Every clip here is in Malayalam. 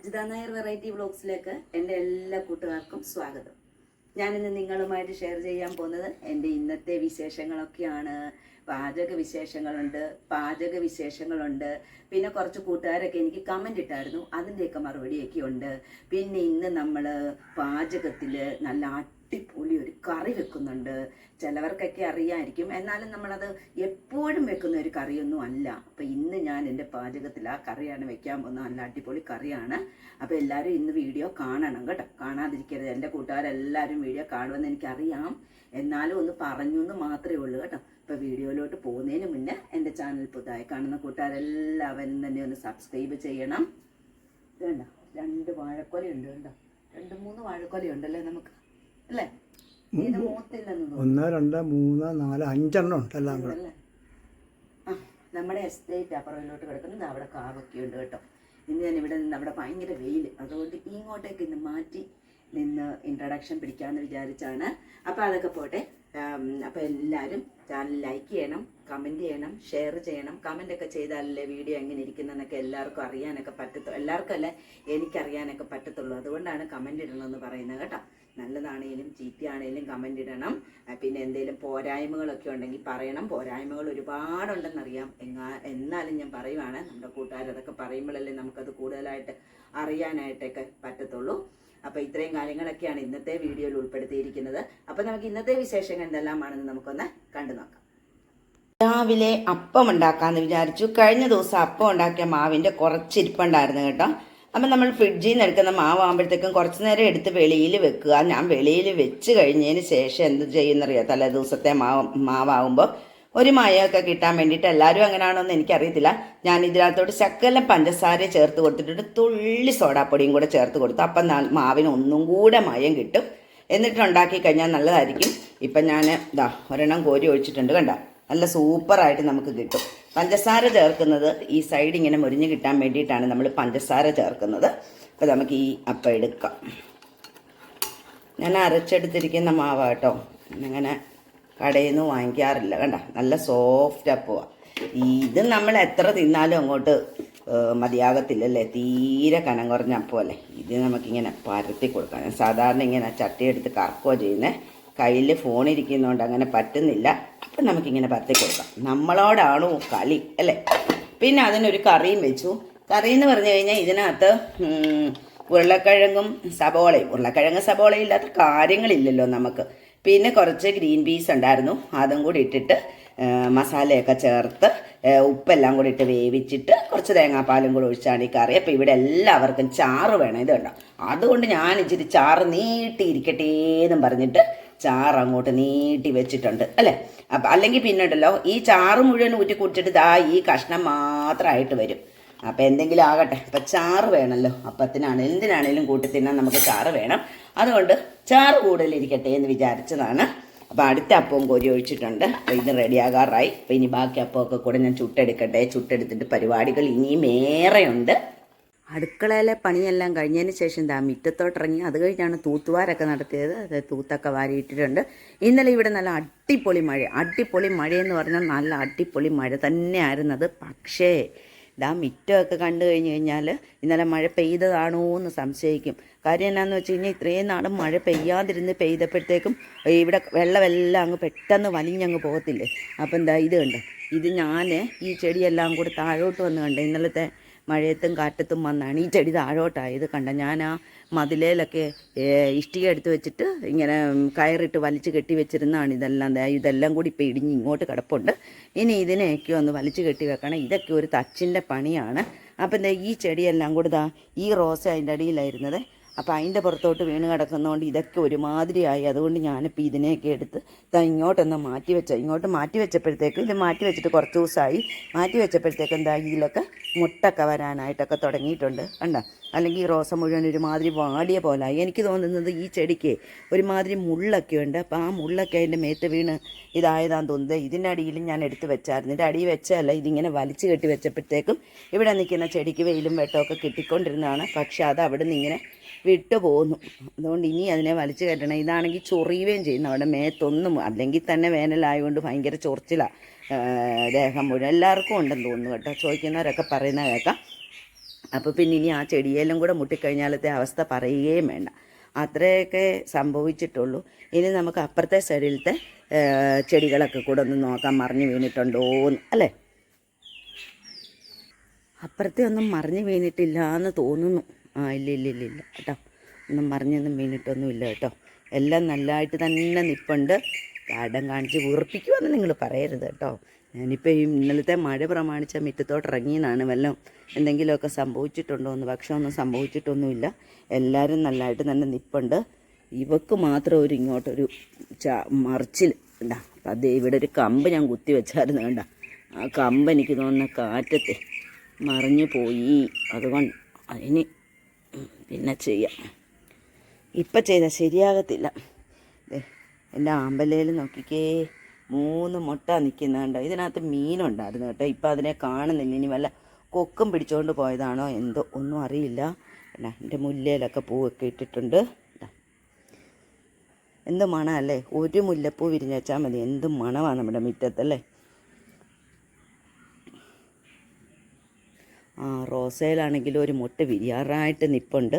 അജിത നായർ വെറൈറ്റി വ്ളോഗ്സിലേക്ക് എന്റെ എല്ലാ കൂട്ടുകാർക്കും സ്വാഗതം. ഞാനിന്ന് നിങ്ങളുമായിട്ട് ഷെയർ ചെയ്യാൻ പോകുന്നത് എന്റെ ഇന്നത്തെ വിശേഷങ്ങളൊക്കെയാണ്. പാചക വിശേഷങ്ങളുണ്ട് പാചക വിശേഷങ്ങളുണ്ട്. പിന്നെ കുറച്ച് കൂട്ടുകാരൊക്കെ എനിക്ക് കമന്റ് ഇട്ടായിരുന്നു അതിന്റെയൊക്കെ മറുപടിയൊക്കെ ഉണ്ട്. പിന്നെ ഇന്ന് നമ്മൾ പാചകത്തിൽ നല്ല അടിപൊളി ഒരു കറി വെക്കുന്നുണ്ട്. ചിലവർക്കൊക്കെ അറിയാമായിരിക്കും എന്നാലും നമ്മളത് എപ്പോഴും വെക്കുന്ന ഒരു കറിയൊന്നും അല്ല. അപ്പം ഇന്ന് ഞാൻ എന്റെ പാചകത്തിൽ ആ കറിയാണ് വെക്കാൻ പോകുന്നത്. നല്ല അടിപൊളി കറിയാണ്. അപ്പോൾ എല്ലാവരും ഇന്ന് വീഡിയോ കാണണം കേട്ടോ. കാണാതിരിക്കരുത്. എന്റെ കൂട്ടുകാരെല്ലാവരും വീഡിയോ കാണുമെന്ന് എനിക്കറിയാം. എന്നാലും ഒന്ന് പറഞ്ഞു എന്ന് മാത്രമേ ഉള്ളൂ കേട്ടോ. ഇപ്പോൾ വീഡിയോയിലോട്ട് പോകുന്നതിന് മുന്നേ എന്റെ ചാനൽ പുതുതായി കാണുന്ന കൂട്ടുകാരെല്ലാവരും തന്നെ ഒന്ന് സബ്സ്ക്രൈബ് ചെയ്യണം. രണ്ട് വാഴക്കൊലയുണ്ട് കേട്ടോ രണ്ട് മൂന്ന് വാഴക്കൊലയുണ്ടല്ലേ നമുക്ക്? അല്ലേ? ഒന്ന് രണ്ട് മൂന്ന് നാല് അഞ്ചെണ്ണം ഉണ്ട് എല്ലാം കൂടെ. നമ്മുടെ എസ്റ്റേറ്റ് അപ്പുറയിലോട്ട് കിടക്കുന്നത് അവിടെ കാവൊക്കെ ഉണ്ട് കേട്ടോ. ഇന്ന് ഞാൻ ഇവിടെ നിന്ന് അവിടെ ഭയങ്കര വെയിൽ അതുകൊണ്ട് ഇങ്ങോട്ടേക്ക് ഇന്ന് മാറ്റി നിന്ന് ഇൻട്രഡക്ഷൻ പിടിക്കാമെന്ന് വിചാരിച്ചാണ്. അപ്പോൾ അതൊക്കെ പോട്ടെ. അപ്പോൾ എല്ലാവരും ചാനൽ ലൈക്ക് ചെയ്യണം കമന്റ് ചെയ്യണം ഷെയർ ചെയ്യണം. കമന്റ് ഒക്കെ ചെയ്താലല്ലേ വീഡിയോ എങ്ങനെ ഇരിക്കുന്നതെന്നൊക്കെ എല്ലാവർക്കും അറിയാനൊക്കെ പറ്റത്തുള്ളൂ എല്ലാവർക്കും അല്ല എനിക്കറിയാനൊക്കെ പറ്റത്തുള്ളൂ. അതുകൊണ്ടാണ് കമന്റ് ഇടണമെന്ന് പറയുന്നത് കേട്ടോ. നല്ലതാണേലും ചീത്തയാണേലും കമന്റ് ഇടണം. പിന്നെ എന്തെങ്കിലും പോരായ്മകളൊക്കെ ഉണ്ടെങ്കിൽ പറയണം. പോരായ്മകൾ ഒരുപാടുണ്ടെന്നറിയാം. എങ്ങാ എന്നാലും ഞാൻ പറയുവാണ്. നമ്മുടെ കൂട്ടുകാരതൊക്കെ പറയുമ്പോഴല്ലേ നമുക്കത് കൂടുതലായിട്ട് അറിയാനായിട്ടൊക്കെ പറ്റത്തുള്ളൂ. അപ്പോൾ ഇത്രയും കാര്യങ്ങളൊക്കെയാണ് ഇന്നത്തെ വീഡിയോയിൽ ഉൾപ്പെടുത്തിയിരിക്കുന്നത്. അപ്പോൾ നമുക്ക് ഇന്നത്തെ വിശേഷങ്ങൾ എന്തെല്ലാമാണെന്ന് നമുക്കൊന്ന് കണ്ടു നോക്കാം. രാവിലെ അപ്പം ഉണ്ടാക്കാമെന്ന് വിചാരിച്ചു. കഴിഞ്ഞ ദിവസം അപ്പം ഉണ്ടാക്കിയ മാവിന്റെ കുറച്ചിരിപ്പുണ്ടായിരുന്നു കേട്ടോ. അപ്പം നമ്മൾ ഫ്രിഡ്ജിൽ നിന്ന് എടുക്കുന്ന മാവാകുമ്പോഴത്തേക്കും കുറച്ച് നേരം എടുത്ത് വെളിയിൽ വെക്കുക. ഞാൻ വെളിയിൽ വെച്ച് കഴിഞ്ഞതിന് ശേഷം എന്ത് ചെയ്യുന്നറിയോ? തലേ ദിവസത്തെ മാവ് മാവാകുമ്പോൾ ഒരു മയമൊക്കെ കിട്ടാൻ വേണ്ടിയിട്ട് എല്ലാവരും അങ്ങനെയാണോന്ന് എനിക്കറിയത്തില്ല. ഞാൻ ഇതിനകത്തോട്ട് ശക്കലം പഞ്ചസാര ചേർത്ത് കൊടുത്തിട്ട് തുള്ളി സോഡാപ്പൊടിയും കൂടെ ചേർത്ത് കൊടുത്തു. അപ്പം മാവിന് ഒന്നും കൂടെ മയം കിട്ടും. എന്നിട്ട് ഉണ്ടാക്കി കഴിഞ്ഞാൽ നല്ലതായിരിക്കും. ഇപ്പം ഞാൻ ഇതാ ഒരെണ്ണം കോരി ഒഴിച്ചിട്ടുണ്ട് കണ്ടോ? നല്ല സൂപ്പറായിട്ട് നമുക്ക് കിട്ടും. പഞ്ചസാര ചേർക്കുന്നത് ഈ സൈഡ് ഇങ്ങനെ മുരിഞ്ഞ് കിട്ടാൻ വേണ്ടിയിട്ടാണ് നമ്മൾ പഞ്ചസാര ചേർക്കുന്നത്. അപ്പോൾ നമുക്ക് ഈ അപ്പം എടുക്കാം. ഞാൻ അരച്ചെടുത്തിരിക്കുന്ന മാവ് കേട്ടോ. അങ്ങനെ കടയിൽ നിന്ന് വാങ്ങിക്കാറില്ല. കണ്ട നല്ല സോഫ്റ്റ് അപ്പമാണ് ഇത് നമ്മൾ എത്ര തിന്നാലും അങ്ങോട്ട് മതിയാകത്തില്ലല്ലേ? തീരെ കനം കുറഞ്ഞ അപ്പമല്ലേ ഇത് നമുക്കിങ്ങനെ പരത്തി കൊടുക്കാം. സാധാരണ ഇങ്ങനെ ചട്ടി എടുത്ത് കറക്കുകയോ ചെയ്യുന്നത് കയ്യിൽ ഫോൺ ഇരിക്കുന്നതുകൊണ്ട് അങ്ങനെ പറ്റുന്നില്ല. അപ്പം നമുക്കിങ്ങനെ പരത്തി കൊടുക്കാം. നമ്മളോടാണോ കളി അല്ലേ? പിന്നെ അതിനൊരു കറിയും വെച്ചു. കറി എന്ന് പറഞ്ഞു കഴിഞ്ഞാൽ ഇതിനകത്ത് ഉരുളക്കിഴങ്ങും സബോളയും. ഉരുളക്കിഴങ്ങ് സബോളയും ഇല്ലാത്ത കാര്യങ്ങളില്ലല്ലോ നമുക്ക്. പിന്നെ കുറച്ച് ഗ്രീൻ പീസ് ഉണ്ടായിരുന്നു. അതും കൂടി ഇട്ടിട്ട് മസാലയൊക്കെ ചേർത്ത് ഉപ്പെല്ലാം കൂടി ഇട്ട് വേവിച്ചിട്ട് കുറച്ച് തേങ്ങാപ്പാലും കൂടി ഒഴിച്ചാണ് ഈ കറി. അപ്പോൾ ഇവിടെ എല്ലാവർക്കും ചാറ് വേണം. ഇത് കണ്ടോ? അതുകൊണ്ട് ഞാൻ ഇച്ചിരി ചാറ് നീട്ടിയിരിക്കട്ടെ എന്നും പറഞ്ഞിട്ട് ചാറ് അങ്ങോട്ട് നീട്ടി വെച്ചിട്ടുണ്ട് അല്ലേ? അപ്പം അല്ലെങ്കിൽ പിന്നെ ഉണ്ടല്ലോ ഈ ചാറ് മുഴുവൻ ഊറ്റി കുടിച്ചിട്ട് ദാ ഈ കഷ്ണം മാത്രമായിട്ട് വരും. അപ്പം എന്തെങ്കിലും ആകട്ടെ അപ്പം ചാറ് വേണമല്ലോ അപ്പത്തിനാണ് എന്തിനാണേലും കൂട്ടി തിന്നാൻ നമുക്ക് ചാറ് വേണം. അതുകൊണ്ട് ചാറ് കൂടുതലിരിക്കട്ടെ എന്ന് വിചാരിച്ചതാണ്. അപ്പോൾ അടുത്ത അപ്പവും കോരി ഒഴിച്ചിട്ടുണ്ട്. അപ്പോൾ ഇത് റെഡിയാകാറായി. അപ്പോൾ ഇനി ബാക്കി അപ്പമൊക്കെ കൂടെ ഞാൻ ചുട്ടെടുക്കട്ടെ. ചുട്ടെടുത്തിട്ട് പരിപാടികൾ ഇനിയും ഏറെയുണ്ട്. അടുക്കളയിലെ പണിയെല്ലാം കഴിഞ്ഞതിന് ശേഷം ദാ മുറ്റത്തോട്ടിറങ്ങി അത് കഴിഞ്ഞാണ് തൂത്തുവാരൊക്കെ നടത്തിയത്. അത് തൂത്തൊക്കെ വാരിയിട്ടിട്ടുണ്ട്. ഇന്നലെ ഇവിടെ നല്ല അടിപൊളി മഴ. അടിപൊളി മഴയെന്ന് പറഞ്ഞാൽ നല്ല അടിപൊളി മഴ തന്നെയായിരുന്നു അത് പക്ഷേ ഇതാ മിറ്റമൊക്കെ കണ്ടു കഴിഞ്ഞ് കഴിഞ്ഞാൽ ഇന്നലെ മഴ പെയ്തതാണോ എന്ന് സംശയിക്കും. കാര്യം എന്നാന്ന് വെച്ച് കഴിഞ്ഞാൽ ഇത്രയും നാളും മഴ പെയ്യാതിരുന്ന് പെയ്തപ്പോഴത്തേക്കും ഇവിടെ വെള്ളമെല്ലാം അങ്ങ് പെട്ടെന്ന് വലിഞ്ഞങ്ങ് പോകത്തില്ലേ? അപ്പം എന്താ ഇത് കണ്ട്? ഇത് ഞാൻ ഈ ചെടിയെല്ലാം കൂടി താഴോട്ട് വന്ന് കണ്ട്? ഇന്നലത്തെ മഴയത്തും കാറ്റത്തും വന്നാണ് ഈ ചെടി താഴോട്ടായത്. കണ്ട ഞാൻ ആ മതിലേലൊക്കെ ഇഷ്ടിക എടുത്ത് വെച്ചിട്ട് ഇങ്ങനെ കയറിട്ട് വലിച്ചു കെട്ടി വെച്ചിരുന്നതാണ് ഇതെല്ലാം. ഇതെല്ലാം കൂടി ഇപ്പോൾ ഇടിഞ്ഞ് ഇങ്ങോട്ട് കിടപ്പുണ്ട്. ഇനി ഇതിനെയൊക്കെ ഒന്ന് വലിച്ചു കെട്ടി വെക്കണം. ഇതൊക്കെ ഒരു തച്ചിന്റെ പണിയാണ്. അപ്പം ഈ ചെടിയെല്ലാം കൂടി ഈ റോസ അതിന്റെ അടിയിലായിരുന്നത്. അപ്പോൾ അതിന്റെ പുറത്തോട്ട് വീണ് കിടക്കുന്നതുകൊണ്ട് ഇതൊക്കെ ഒരുമാതിരിയായി. അതുകൊണ്ട് ഞാനിപ്പോൾ ഇതിനെയൊക്കെ എടുത്ത് ഇതാ ഇങ്ങോട്ടൊന്ന് മാറ്റി വെച്ച ഇങ്ങോട്ട് മാറ്റി വെച്ചപ്പോഴത്തേക്ക് ഇത് മാറ്റി വെച്ചിട്ട് കുറച്ച് ദിവസമായി. മാറ്റി വെച്ചപ്പോഴത്തേക്ക് എന്താ ഇതിലൊക്കെ മുട്ടൊക്കെ വരാനായിട്ടൊക്കെ തുടങ്ങിയിട്ടുണ്ട്. കണ്ട? അല്ലെങ്കിൽ ഈ റോസ മുഴുവൻ ഒരുമാതിരി വാടിയ പോലായി. എനിക്ക് തോന്നുന്നത് ഈ ചെടിക്ക് ഒരുമാതിരി മുള്ളൊക്കെ ഉണ്ട്. അപ്പം ആ മുള്ളൊക്കെ അതിന്റെ മേത്ത് വീണ് ഇതായതാന്ന് തോന്നുന്നത് ഇതിന്റെ അടിയിൽ ഞാൻ എടുത്ത് വെച്ചായിരുന്നു. ഇതിന്റെ അടിയിൽ വെച്ചല്ല ഇതിങ്ങനെ വലിച്ചു കെട്ടി വെച്ചപ്പോഴത്തേക്കും ഇവിടെ നിൽക്കുന്ന ചെടിക്ക് വെയിലും വെട്ടമൊക്കെ കിട്ടിക്കൊണ്ടിരുന്നതാണ്. പക്ഷേ അത് അവിടെ നിന്ന് ഇങ്ങനെ വിട്ടു പോകുന്നു അതുകൊണ്ട് ഇനി അതിനെ വലിച്ചു കയറ്റണം. ഇതാണെങ്കിൽ ചൊറിയുകയും ചെയ്യുന്നു. അവിടെ മേത്തൊന്നും അല്ലെങ്കിൽ തന്നെ വേനലായതുകൊണ്ട് ഭയങ്കര ചൊറിച്ചിലാണ് ദേഹം മുഴുവൻ. എല്ലാവർക്കും ഉണ്ടെന്ന് തോന്നുന്നു കേട്ടോ. ചോദിക്കുന്നവരൊക്കെ പറയുന്ന കേൾക്കാം അപ്പോൾ പിന്നെ ഇനി ആ ചെടിയെല്ലാം കൂടെ മുട്ടിക്കഴിഞ്ഞാലത്തെ അവസ്ഥ പറയുകയും വേണ്ട. അത്രയൊക്കെ സംഭവിച്ചിട്ടുള്ളൂ. ഇനി നമുക്ക് അപ്പുറത്തെ സൈഡിലത്തെ ചെടികളൊക്കെ കൂടെ ഒന്ന് നോക്കാം. മറിഞ്ഞു വീണിട്ടുണ്ടോന്ന് അല്ലേ? അപ്പുറത്തെ ഒന്നും മറിഞ്ഞു വീണിട്ടില്ല എന്ന് തോന്നുന്നു. ആ ഇല്ല ഇല്ല ഇല്ല ഇല്ല. കേട്ടോ. ഒന്നും മറിഞ്ഞൊന്നും വീണിട്ടൊന്നും ഇല്ല കേട്ടോ. എല്ലാം നല്ലതായിട്ട് തന്നെ നിപ്പുണ്ട്. കാടം കാണിച്ച് വീർപ്പിക്കുമെന്ന് നിങ്ങൾ പറയരുത് കേട്ടോ. ഞാനിപ്പോൾ ഈ ഇന്നലത്തെ മഴ പ്രമാണിച്ച മുറ്റത്തോട്ട് ഇറങ്ങിയെന്നാണ് വല്ലതും എന്തെങ്കിലുമൊക്കെ സംഭവിച്ചിട്ടുണ്ടോ എന്ന്. പക്ഷെ ഒന്നും സംഭവിച്ചിട്ടൊന്നുമില്ല. എല്ലാവരും നല്ലതായിട്ട് തന്നെ നിപ്പുണ്ട്. ഇവക്ക് മാത്രം ഒരു ഇങ്ങോട്ടൊരു ച മറിച്ചിൽ ഉണ്ടാ അപ്പം അത് ഇവിടെ ഒരു കമ്പ് ഞാൻ കുത്തി വെച്ചായിരുന്നു കണ്ട. ആ കമ്പ് എനിക്ക് തോന്നുന്ന കാറ്റത്തെ മറിഞ്ഞു പോയി. അതുകൊണ്ട് അതിന് പിന്നെ ചെയ്യാം. ഇപ്പം ചെയ്താൽ ശരിയാകത്തില്ല. എന്റെ ആമ്പലയിൽ നോക്കിക്കേ മൂന്ന് മുട്ട നിൽക്കുന്നുണ്ടോ ഇതിനകത്ത് മീനുണ്ടായിരുന്നു കേട്ടോ. ഇപ്പം അതിനെ കാണുന്നില്ല. ഇനി വല്ല കൊക്കും പിടിച്ചുകൊണ്ട് പോയതാണോ എന്തോ ഒന്നും അറിയില്ല. എന്റെ മുല്ലയിലൊക്കെ പൂവൊക്കെ ഇട്ടിട്ടുണ്ട്. എന്ത് മണമല്ലേ? ഒരു മുല്ലപ്പൂ വിരിഞ്ഞ് വെച്ചാൽ മതി. എന്ത് മണമാണ് നമ്മുടെ മുറ്റത്തല്ലേ? റോസയിലാണെങ്കിലും ഒരു മുട്ട വിരിയാറായിട്ട് നിപ്പുണ്ട്.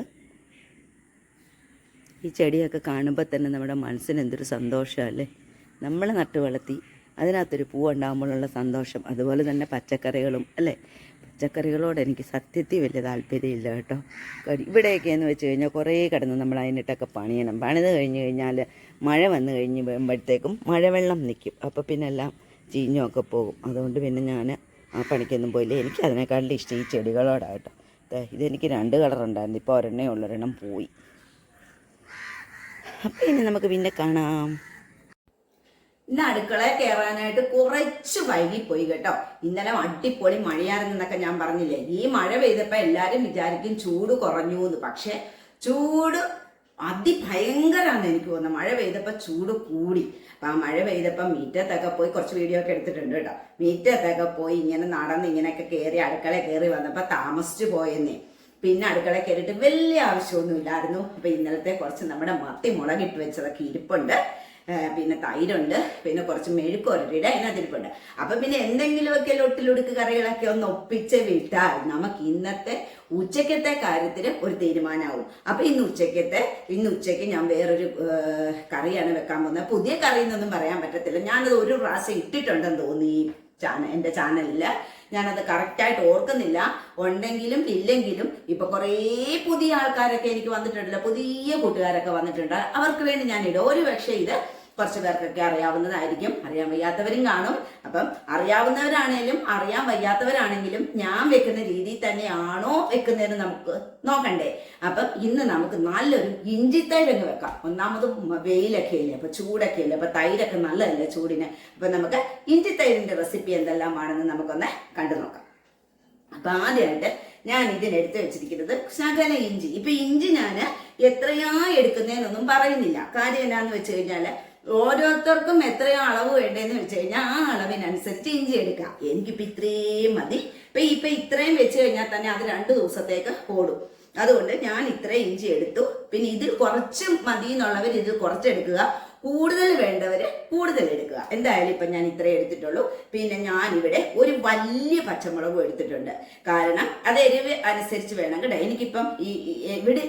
ഈ ചെടിയൊക്കെ കാണുമ്പോൾ തന്നെ നമ്മുടെ മനസ്സിന് എന്തൊരു സന്തോഷമല്ലേ? നമ്മൾ നട്ടു വളർത്തി അതിനകത്തൊരു പൂവുണ്ടാകുമ്പോഴുള്ള സന്തോഷം. അതുപോലെ തന്നെ പച്ചക്കറികളും അല്ലേ? പച്ചക്കറികളോട് എനിക്ക് സത്യത്തിൽ വലിയ താല്പര്യമില്ല കേട്ടോ. ഇവിടെയൊക്കെ എന്ന് വെച്ച് കഴിഞ്ഞാൽ കുറേ കിടന്ന് നമ്മൾ അതിനിട്ടൊക്കെ പണിയണം. പണിത് കഴിഞ്ഞ് കഴിഞ്ഞാൽ മഴ വന്ന് കഴിഞ്ഞ് വരുമ്പോഴത്തേക്കും മഴവെള്ളം നിൽക്കും. അപ്പോൾ പിന്നെ എല്ലാം ചീഞ്ഞൊക്കെ പോകും. അതുകൊണ്ട് പിന്നെ ഞാൻ പണിക്കൊന്നും പോയില്ല. എനിക്ക് അതിനേക്കാളും ഇഷ്ടം ഈ ചെടികളോടാണ് കേട്ടോ. ദേ, ഇതെനിക്ക് രണ്ട് കളറുണ്ടായിരുന്നു. ഇപ്പോൾ ഒരെണ്ണേ ഉള്ളൊരെണ്ണം പോയി. അപ്പം ഇനി നമുക്ക് പിന്നെ കാണാം. ഇന്ന് അടുക്കളയിൽ കയറാനായിട്ട് കുറച്ച് വൈകിപ്പോയി കേട്ടോ. ഇന്നലെ അടിപൊളി മഴയായിരുന്നെന്നൊക്കെ ഞാൻ പറഞ്ഞില്ലേ? ഈ മഴ പെയ്തപ്പോൾ എല്ലാവരും വിചാരിക്കും ചൂട് കുറഞ്ഞു എന്ന് പക്ഷേ ചൂട് അതിഭയങ്കരമാണ് എനിക്ക് തോന്നുന്നത് മഴ പെയ്തപ്പോൾ ചൂട് കൂടി. അപ്പം ആ മഴ പെയ്തപ്പം മീറ്റത്തൊക്കെ പോയി കുറച്ച് വീഡിയോ ഒക്കെ എടുത്തിട്ടുണ്ട് കേട്ടോ. മീറ്റത്തൊക്കെ പോയി ഇങ്ങനെ നടന്ന് ഇങ്ങനെയൊക്കെ കയറി അടുക്കള കയറി വന്നപ്പോൾ താമസിച്ചു പോയെന്നേ. പിന്നെ അടുക്കള കയറിയിട്ട് വലിയ ആവശ്യമൊന്നും ഇല്ലായിരുന്നു അപ്പൊ ഇന്നലത്തെ കുറച്ച് നമ്മുടെ മത്തി മുളകിട്ട് വെച്ചതൊക്കെ ഇരിപ്പുണ്ട്. പിന്നെ തൈരുണ്ട് പിന്നെ കുറച്ച് മെഴുക്കുരട്ടിയുടെ അതിനകത്തിരിപ്പുണ്ട് അപ്പം പിന്നെ എന്തെങ്കിലുമൊക്കെ ലൊട്ടിലൊടുക്ക് കറികളൊക്കെ ഒന്ന് ഒപ്പിച്ച് വിട്ടാൽ നമുക്ക് ഇന്നത്തെ ഉച്ചക്കത്തെ കാര്യത്തിന് ഒരു തീരുമാനമാവും. അപ്പൊ ഇന്ന് ഉച്ചക്കത്തെ ഇന്ന് ഉച്ചയ്ക്ക് ഞാൻ വേറൊരു കറിയാണ് വെക്കാൻ പോകുന്നത്. പുതിയ കറി എന്നൊന്നും പറയാൻ പറ്റത്തില്ല. ഞാനത് ഒരു പ്രാവശ്യം ഇട്ടിട്ടുണ്ടെന്ന് തോന്നി ചാനൽ എന്റെ ചാനലിൽ ഞാനത് കറക്റ്റായിട്ട് ഓർക്കുന്നില്ല. ഉണ്ടെങ്കിലും ഇല്ലെങ്കിലും ഇപ്പൊ കുറേ പുതിയ ആൾക്കാരൊക്കെ എനിക്ക് വന്നിട്ടുണ്ടല്ലോ. പുതിയ കൂട്ടുകാരൊക്കെ വന്നിട്ടുണ്ട്. അവർക്ക് വേണ്ടി ഞാൻ ഇടും ഒരു പക്ഷേ ഇത് കുറച്ച് പേർക്കൊക്കെ അറിയാവുന്നതായിരിക്കും. അറിയാൻ വയ്യാത്തവരും കാണും. അപ്പം അറിയാവുന്നവരാണെങ്കിലും അറിയാൻ വയ്യാത്തവരാണെങ്കിലും ഞാൻ വെക്കുന്ന രീതിയിൽ തന്നെയാണോ വെക്കുന്നതെന്ന് നമുക്ക് നോക്കണ്ടേ. അപ്പം ഇന്ന് നമുക്ക് നല്ലൊരു ഇഞ്ചിത്തൈരങ്ങ് വെക്കാം. ഒന്നാമത് വെയിലൊക്കെ ഇല്ലേ അപ്പൊ ചൂടൊക്കെ ഇല്ലേ അപ്പൊ തൈരൊക്കെ നല്ലതല്ലേ ചൂടിന്? അപ്പൊ നമുക്ക് ഇഞ്ചി ഇഞ്ചിത്തൈരിന്റെ റെസിപ്പി എന്തെല്ലാമാണെന്ന് നമുക്കൊന്ന് കണ്ടു നോക്കാം. അപ്പൊ ആദ്യമായിട്ട് ഞാൻ ഇതിനെടുത്ത് വെച്ചിരിക്കുന്നത് ശകല ഇഞ്ചി. ഇപ്പൊ ഇഞ്ചി ഞാൻ എത്രയാ എടുക്കുന്നതെന്നൊന്നും പറയുന്നില്ല. കാര്യം എന്താന്ന് വെച്ച് കഴിഞ്ഞാൽ ഓരോരുത്തർക്കും എത്രയോ അളവ് വേണ്ടതെന്ന് വെച്ച് കഴിഞ്ഞാൽ ആ അളവിനനുസരിച്ച് ഇഞ്ചി എടുക്കാം എനിക്കിപ്പോ ഇത്രയും മതി. ഇപ്പൊ ഇപ്പൊ ഇത്രയും വെച്ച് കഴിഞ്ഞാൽ തന്നെ അത് രണ്ട് ദിവസത്തേക്ക് ഓടും. അതുകൊണ്ട് ഞാൻ ഇത്രയും ഇഞ്ചി എടുത്തു. പിന്നെ ഇതിൽ കുറച്ച് മതി എന്നുള്ളവർ ഇത് കുറച്ചെടുക്കുക. കൂടുതൽ വേണ്ടവർ കൂടുതൽ എടുക്കുക. എന്തായാലും ഇപ്പം ഞാൻ ഇത്രയും എടുത്തിട്ടുള്ളൂ. പിന്നെ ഞാൻ ഇവിടെ ഒരു വലിയ പച്ചമുളകും എടുത്തിട്ടുണ്ട്. കാരണം അത് എരിവ് അനുസരിച്ച് വേണം കേട്ടോ. എനിക്കിപ്പം ഈ ഇവിടെ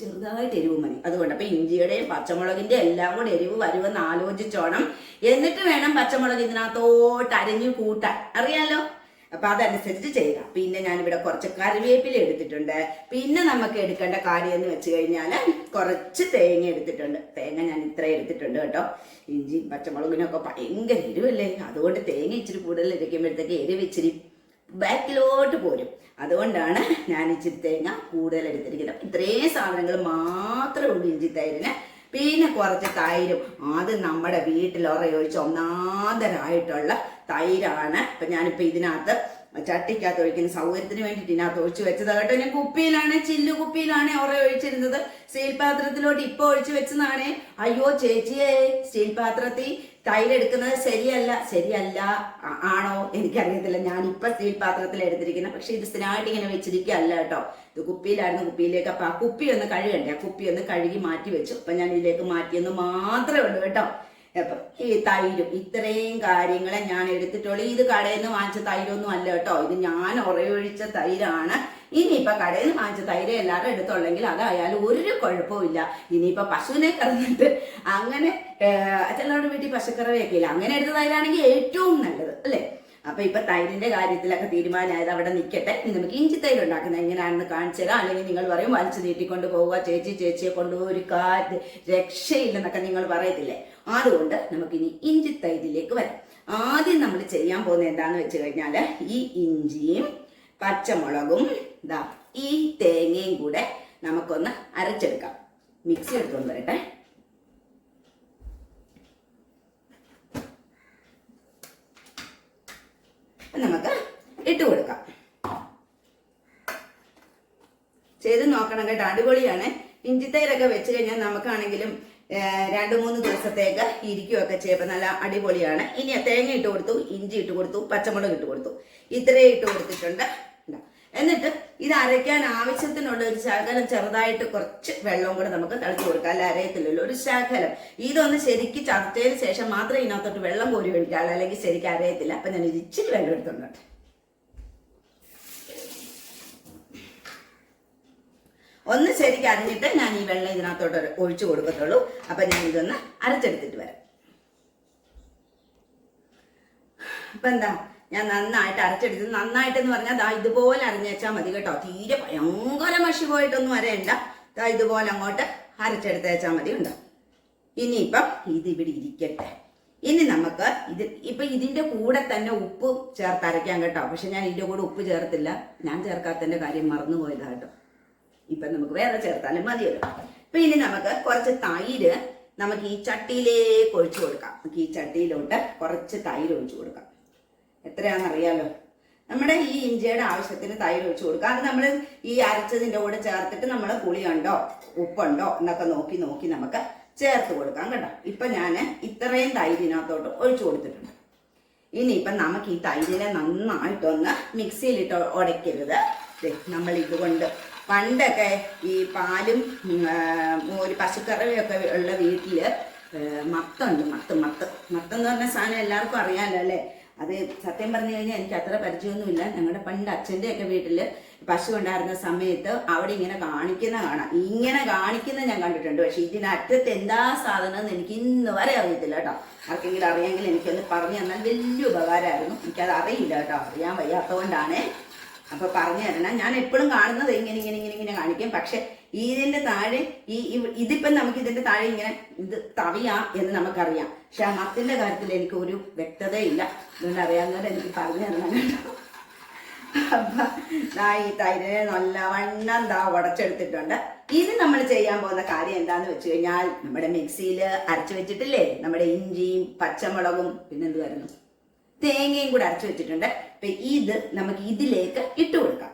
ചെറുതായിട്ട് എരിവ് മതി. അതുകൊണ്ട് അപ്പം ഇഞ്ചിയുടെയും പച്ചമുളകിന്റെ എല്ലാം കൂടെ എരിവ് വരുമെന്ന് ആലോചിച്ചോണം. എന്നിട്ട് വേണം പച്ചമുളക് ഇതിനകത്തോട്ട് അരിഞ്ഞു കൂട്ടാൻ. അറിയാലോ? അപ്പൊ അതനുസരിച്ച് ചെയ്യുക പിന്നെ ഞാനിവിടെ കുറച്ച് കറിവേപ്പില എടുത്തിട്ടുണ്ട്. പിന്നെ നമുക്ക് എടുക്കേണ്ട കാര്യം എന്ന് വെച്ച് കഴിഞ്ഞാൽ കുറച്ച് തേങ്ങ എടുത്തിട്ടുണ്ട്. തേങ്ങ ഞാൻ ഇത്ര എടുത്തിട്ടുണ്ട് കേട്ടോ. ഇഞ്ചി പച്ചമുളകിനൊക്കെ ഭയങ്കര എരിവല്ലേ? അതുകൊണ്ട് തേങ്ങ ഇച്ചിരി കൂടുതൽ ഇരിക്കുമ്പോഴത്തേക്ക് എരിവ് ഇച്ചിരി ബാക്കിലോട്ട് പോരും. അതുകൊണ്ടാണ് ഞാൻ ഇച്ചിരി തേങ്ങ കൂടുതൽ എടുത്തിരിക്കുന്നത്. ഇത്രയും സാധനങ്ങൾ മാത്രമേ ഉള്ളൂ ഇഞ്ചി തൈരിന്. പിന്നെ കുറച്ച് തൈരും. അത് നമ്മുടെ വീട്ടിൽ ഒറയൊഴിച്ച് ഒന്നാന്തരായിട്ടുള്ള തൈരാണ്. ഇപ്പൊ ഞാനിപ്പോ ഇതിനകത്ത് ചട്ടിക്കകത്ത് ഒഴിക്കുന്ന സൗകര്യത്തിന് വേണ്ടിയിട്ട് ഇതിനകത്ത് ഒഴിച്ചു വെച്ചത് കേട്ടോ. ഞാൻ കുപ്പിയിലാണ് ചില്ലു കുപ്പിയിലാണ് ഒറ ഒഴിച്ചിരുന്നത്. സ്റ്റീൽ പാത്രത്തിലോട്ട് ഇപ്പൊ ഒഴിച്ചു വെച്ചതാണേ. അയ്യോ ചേച്ചിയേ സ്റ്റീൽ പാത്രത്തിൽ തൈര് എടുക്കുന്നത് ശരിയല്ല ശരിയല്ല ആണോ എനിക്കറിയത്തില്ല. ഞാൻ ഇപ്പൊ സ്റ്റീൽ പാത്രത്തിൽ എടുത്തിരിക്കുന്നത് പക്ഷെ ഇത് സ്ഥിരമായിട്ട് ഇങ്ങനെ വെച്ചിരിക്കുകയല്ല കേട്ടോ. ഇത് കുപ്പിയിലായിരുന്നു കുപ്പിയിലേക്ക് അപ്പൊ ആ കുപ്പി ഒന്ന് കഴുകണ്ടേ? ആ കുപ്പി ഒന്ന് കഴുകി മാറ്റി വെച്ചു. അപ്പൊ ഞാൻ ഇതിലേക്ക് മാറ്റിയെന്ന് മാത്രമേ ഉള്ളൂ കേട്ടോ. അപ്പം ഈ തൈരും ഇത്രയും കാര്യങ്ങളെ ഞാൻ എടുത്തിട്ടുള്ളൂ. ഇത് കടയിൽ നിന്ന് വാങ്ങിച്ച തൈരൊന്നും അല്ല കേട്ടോ. ഇത് ഞാൻ ഉറയൊഴിച്ച തൈരാണ്. ഇനിയിപ്പോ കടയിൽ നിന്ന് വാങ്ങിച്ച തൈര് എല്ലാവരും എടുത്തുള്ളെങ്കിൽ അതായാലും ഒരു കുഴപ്പമില്ല ഇനിയിപ്പോ പശുവിനെ കറന്നിട്ട് അങ്ങനെ ചിലരുടെ വീട്ടിൽ പശുക്കറവയൊക്കെ വെക്കില്ല. അങ്ങനെ എടുത്ത തൈരാണെങ്കിൽ ഏറ്റവും നല്ലത് അല്ലേ? അപ്പൊ ഇപ്പൊ തൈരിന്റെ കാര്യത്തിലൊക്കെ തീരുമാനമായത് അവിടെ നിൽക്കട്ടെ നമുക്ക് ഇഞ്ചി തൈര് ഉണ്ടാക്കുന്നത് എങ്ങനെയാണെന്ന് കാണിച്ചു തരാം. അല്ലെങ്കിൽ നിങ്ങൾ പറയും വലിച്ചു നീട്ടിക്കൊണ്ട് പോവുക ചേച്ചി ചേച്ചിയെ കൊണ്ട് ഒരു കാറ്റ് രക്ഷയില്ലെന്നൊക്കെ നിങ്ങൾ പറയത്തില്ലേ? അതുകൊണ്ട് നമുക്കിനി ഇഞ്ചി തൈരിലേക്ക് വരാം. ആദ്യം നമ്മൾ ചെയ്യാൻ പോകുന്നത് എന്താന്ന് വെച്ച് കഴിഞ്ഞാൽ ഈ ഇഞ്ചിയും പച്ചമുളകും ഇതാ ഈ തേങ്ങയും കൂടെ നമുക്കൊന്ന് അരച്ചെടുക്കാം. മിക്സി എടുത്തുകൊണ്ട് വരട്ടെ. നമുക്ക് ഇട്ട് കൊടുക്കാം. ചെയ്ത് നോക്കണം കേട്ടോ. അടിപൊളിയാണ്. ഇഞ്ചിത്തൈരൊക്കെ വെച്ച് കഴിഞ്ഞാൽ നമുക്കാണെങ്കിലും രണ്ട് മൂന്ന് ദിവസത്തേക്ക് ഇരിക്കുകയൊക്കെ ചെയ്യുമ്പോൾ നല്ല അടിപൊളിയാണ്. ഇനി തേങ്ങ ഇട്ട് കൊടുത്തു ഇഞ്ചി ഇട്ട് കൊടുത്തു പച്ചമുളക് ഇട്ട് കൊടുത്തു. ഇത്രയും ഇട്ട് കൊടുത്തിട്ടുണ്ട്. എന്നിട്ട് ഇത് അരയ്ക്കാൻ ആവശ്യത്തിനുള്ള ഒരു ശകലം ചെറുതായിട്ട് കുറച്ച് വെള്ളവും കൂടെ നമുക്ക് തളിച്ചു കൊടുക്കാം. അല്ല? അരയത്തില്ലല്ലോ. ഒരു ശകലം. ഇതൊന്ന് ശരിക്ക് ചതച്ചതിന് ശേഷം മാത്രമേ ഇതിനകത്തോട്ട് വെള്ളം കോരി ഒഴിക്കാവുള്ളൂ. അല്ലെങ്കിൽ ശരിക്കും അരയത്തില്ല. അപ്പം ഞാൻ ഇച്ചിരി വെള്ളം എടുത്തുണ്ടോട്ടെ ഒന്ന് ശരിക്ക് അറിഞ്ഞിട്ട് ഞാൻ ഈ വെള്ളം ഇതിനകത്തോട്ട് ഒഴിച്ചു കൊടുക്കത്തുള്ളൂ. അപ്പം ഞാൻ ഇതൊന്ന് അരച്ചെടുത്തിട്ട് വരാം. അപ്പം എന്താ? ഞാൻ നന്നായിട്ട് അരച്ചെടുത്ത് നന്നായിട്ടെന്ന് പറഞ്ഞാൽ ദാ ഇതുപോലെ അരഞ്ഞേച്ചാൽ മതി കേട്ടോ. തീരെ ഭയങ്കര മഷി പോയിട്ടൊന്നും അരയണ്ട. ദാ ഇതുപോലെ അങ്ങോട്ട് അരച്ചെടുത്തേച്ചാൽ മതി ഉണ്ടോ ഇനിയിപ്പം ഇത് ഇവിടെ ഇരിക്കട്ടെ. ഇനി നമുക്ക് ഇത് ഇപ്പൊ ഇതിന്റെ കൂടെ തന്നെ ഉപ്പ് ചേർത്ത് അരയ്ക്കാം കേട്ടോ. പക്ഷെ ഞാൻ ഇതിന്റെ കൂടെ ഉപ്പ് ചേർത്തില്ല. ഞാൻ ചേർക്കാത്തതിന്റെ കാര്യം മറന്നുപോയതാ കേട്ടോ. ഇപ്പൊ നമുക്ക് വേറെ ചേർത്താലും മതിയല്ലോ. ഇപ്പൊ ഇനി നമുക്ക് കുറച്ച് തൈര് നമുക്ക് ഈ ചട്ടിയിലേക്ക് ഒഴിച്ചു കൊടുക്കാം. നമുക്ക് ഈ ചട്ടിയിലോട്ട് കുറച്ച് തൈര് ഒഴിച്ചു കൊടുക്കാം. എത്രയാണെന്നറിയാലോ? നമ്മുടെ ഈ ഇഞ്ചിയുടെ ആവശ്യത്തിന് തൈര് ഒഴിച്ചു കൊടുക്കുക. അത് നമ്മൾ ഈ അരച്ചതിന്റെ കൂടെ ചേർത്തിട്ട് നമ്മൾ പുളിയുണ്ടോ ഉപ്പുണ്ടോ എന്നൊക്കെ നോക്കി നോക്കി നമുക്ക് ചേർത്ത് കൊടുക്കാം കേട്ടോ. ഇപ്പൊ ഞാൻ ഇത്രയും തൈരിനകത്തോട്ട് ഒഴിച്ചു കൊടുത്തിട്ടുണ്ട്. ഇനി ഇനിയിപ്പം നമുക്ക് ഈ തൈരിനെ നന്നായിട്ടൊന്ന് മിക്സിയിലിട്ട് ഉടയ്ക്കരുത് നമ്മൾ ഇതുകൊണ്ട് പണ്ടൊക്കെ ഈ പാലും ഒരു പശുക്കറവയൊക്കെ ഉള്ള വീട്ടിൽ മത്തുണ്ട് മത്ത് മത്ത്. മത്തെന്ന് പറഞ്ഞ സാധനം എല്ലാവർക്കും അറിയാമല്ലോ അല്ലേ? അത് സത്യം പറഞ്ഞു കഴിഞ്ഞാൽ എനിക്ക് അത്ര പരിചയമൊന്നുമില്ല. ഞങ്ങളുടെ പണ്ട് അച്ഛന്റെ ഒക്കെ വീട്ടിൽ പശു ഉണ്ടായിരുന്ന സമയത്ത് അവിടെ ഇങ്ങനെ കാണിക്കുന്ന കാണാം. ഇങ്ങനെ കാണിക്കുന്ന ഞാൻ കണ്ടിട്ടുണ്ട്. പക്ഷെ ഇതിനറ്റത്ത് എന്താ സാധനം എന്ന് എനിക്ക് ഇന്ന് വരെ അറിയത്തില്ല കേട്ടോ. ആർക്കെങ്കിലും അറിയാമെങ്കിൽ എനിക്കൊന്ന് പറഞ്ഞു തന്നാൽ വലിയ ഉപകാരമായിരുന്നു. എനിക്കത് അറിയില്ല കേട്ടോ. അറിയാൻ വയ്യാത്തതുകൊണ്ടാണ്. അപ്പോൾ പറഞ്ഞു തരണം. ഞാൻ എപ്പോഴും കാണുന്നത് ഇങ്ങനെ ഇങ്ങനെ ഇങ്ങനെ ഇങ്ങനെ കാണിക്കും. പക്ഷെ ഇതിന്റെ താഴെ ഈ ഇതിപ്പം നമുക്ക് ഇതിന്റെ താഴെ ഇങ്ങനെ ഇത് തവിയാ എന്ന് നമുക്കറിയാം. പക്ഷെ ആ കാര്യത്തിൽ എനിക്ക് ഒരു വ്യക്തതയില്ല. അതുകൊണ്ട് അറിയാവുന്നവരെ എനിക്ക് പറഞ്ഞു തരണം കേട്ടോ. അപ്പൊ ഈ തൈരിനെ നല്ലവണ്ണം ദാ ഉടച്ചെടുത്തിട്ടുണ്ട്. ഇനി നമ്മൾ ചെയ്യാൻ പോകുന്ന കാര്യം എന്താന്ന് വെച്ച് കഴിഞ്ഞാൽ നമ്മുടെ മിക്സിയിൽ അരച്ചു വെച്ചിട്ടില്ലേ? നമ്മുടെ ഇഞ്ചിയും പച്ചമുളകും പിന്നെന്തുവായിരുന്നു? തേങ്ങയും കൂടെ അരച്ചു വെച്ചിട്ടുണ്ട്. അപ്പൊ ഇത് നമുക്ക് ഇതിലേക്ക് ഇട്ട് കൊടുക്കാം.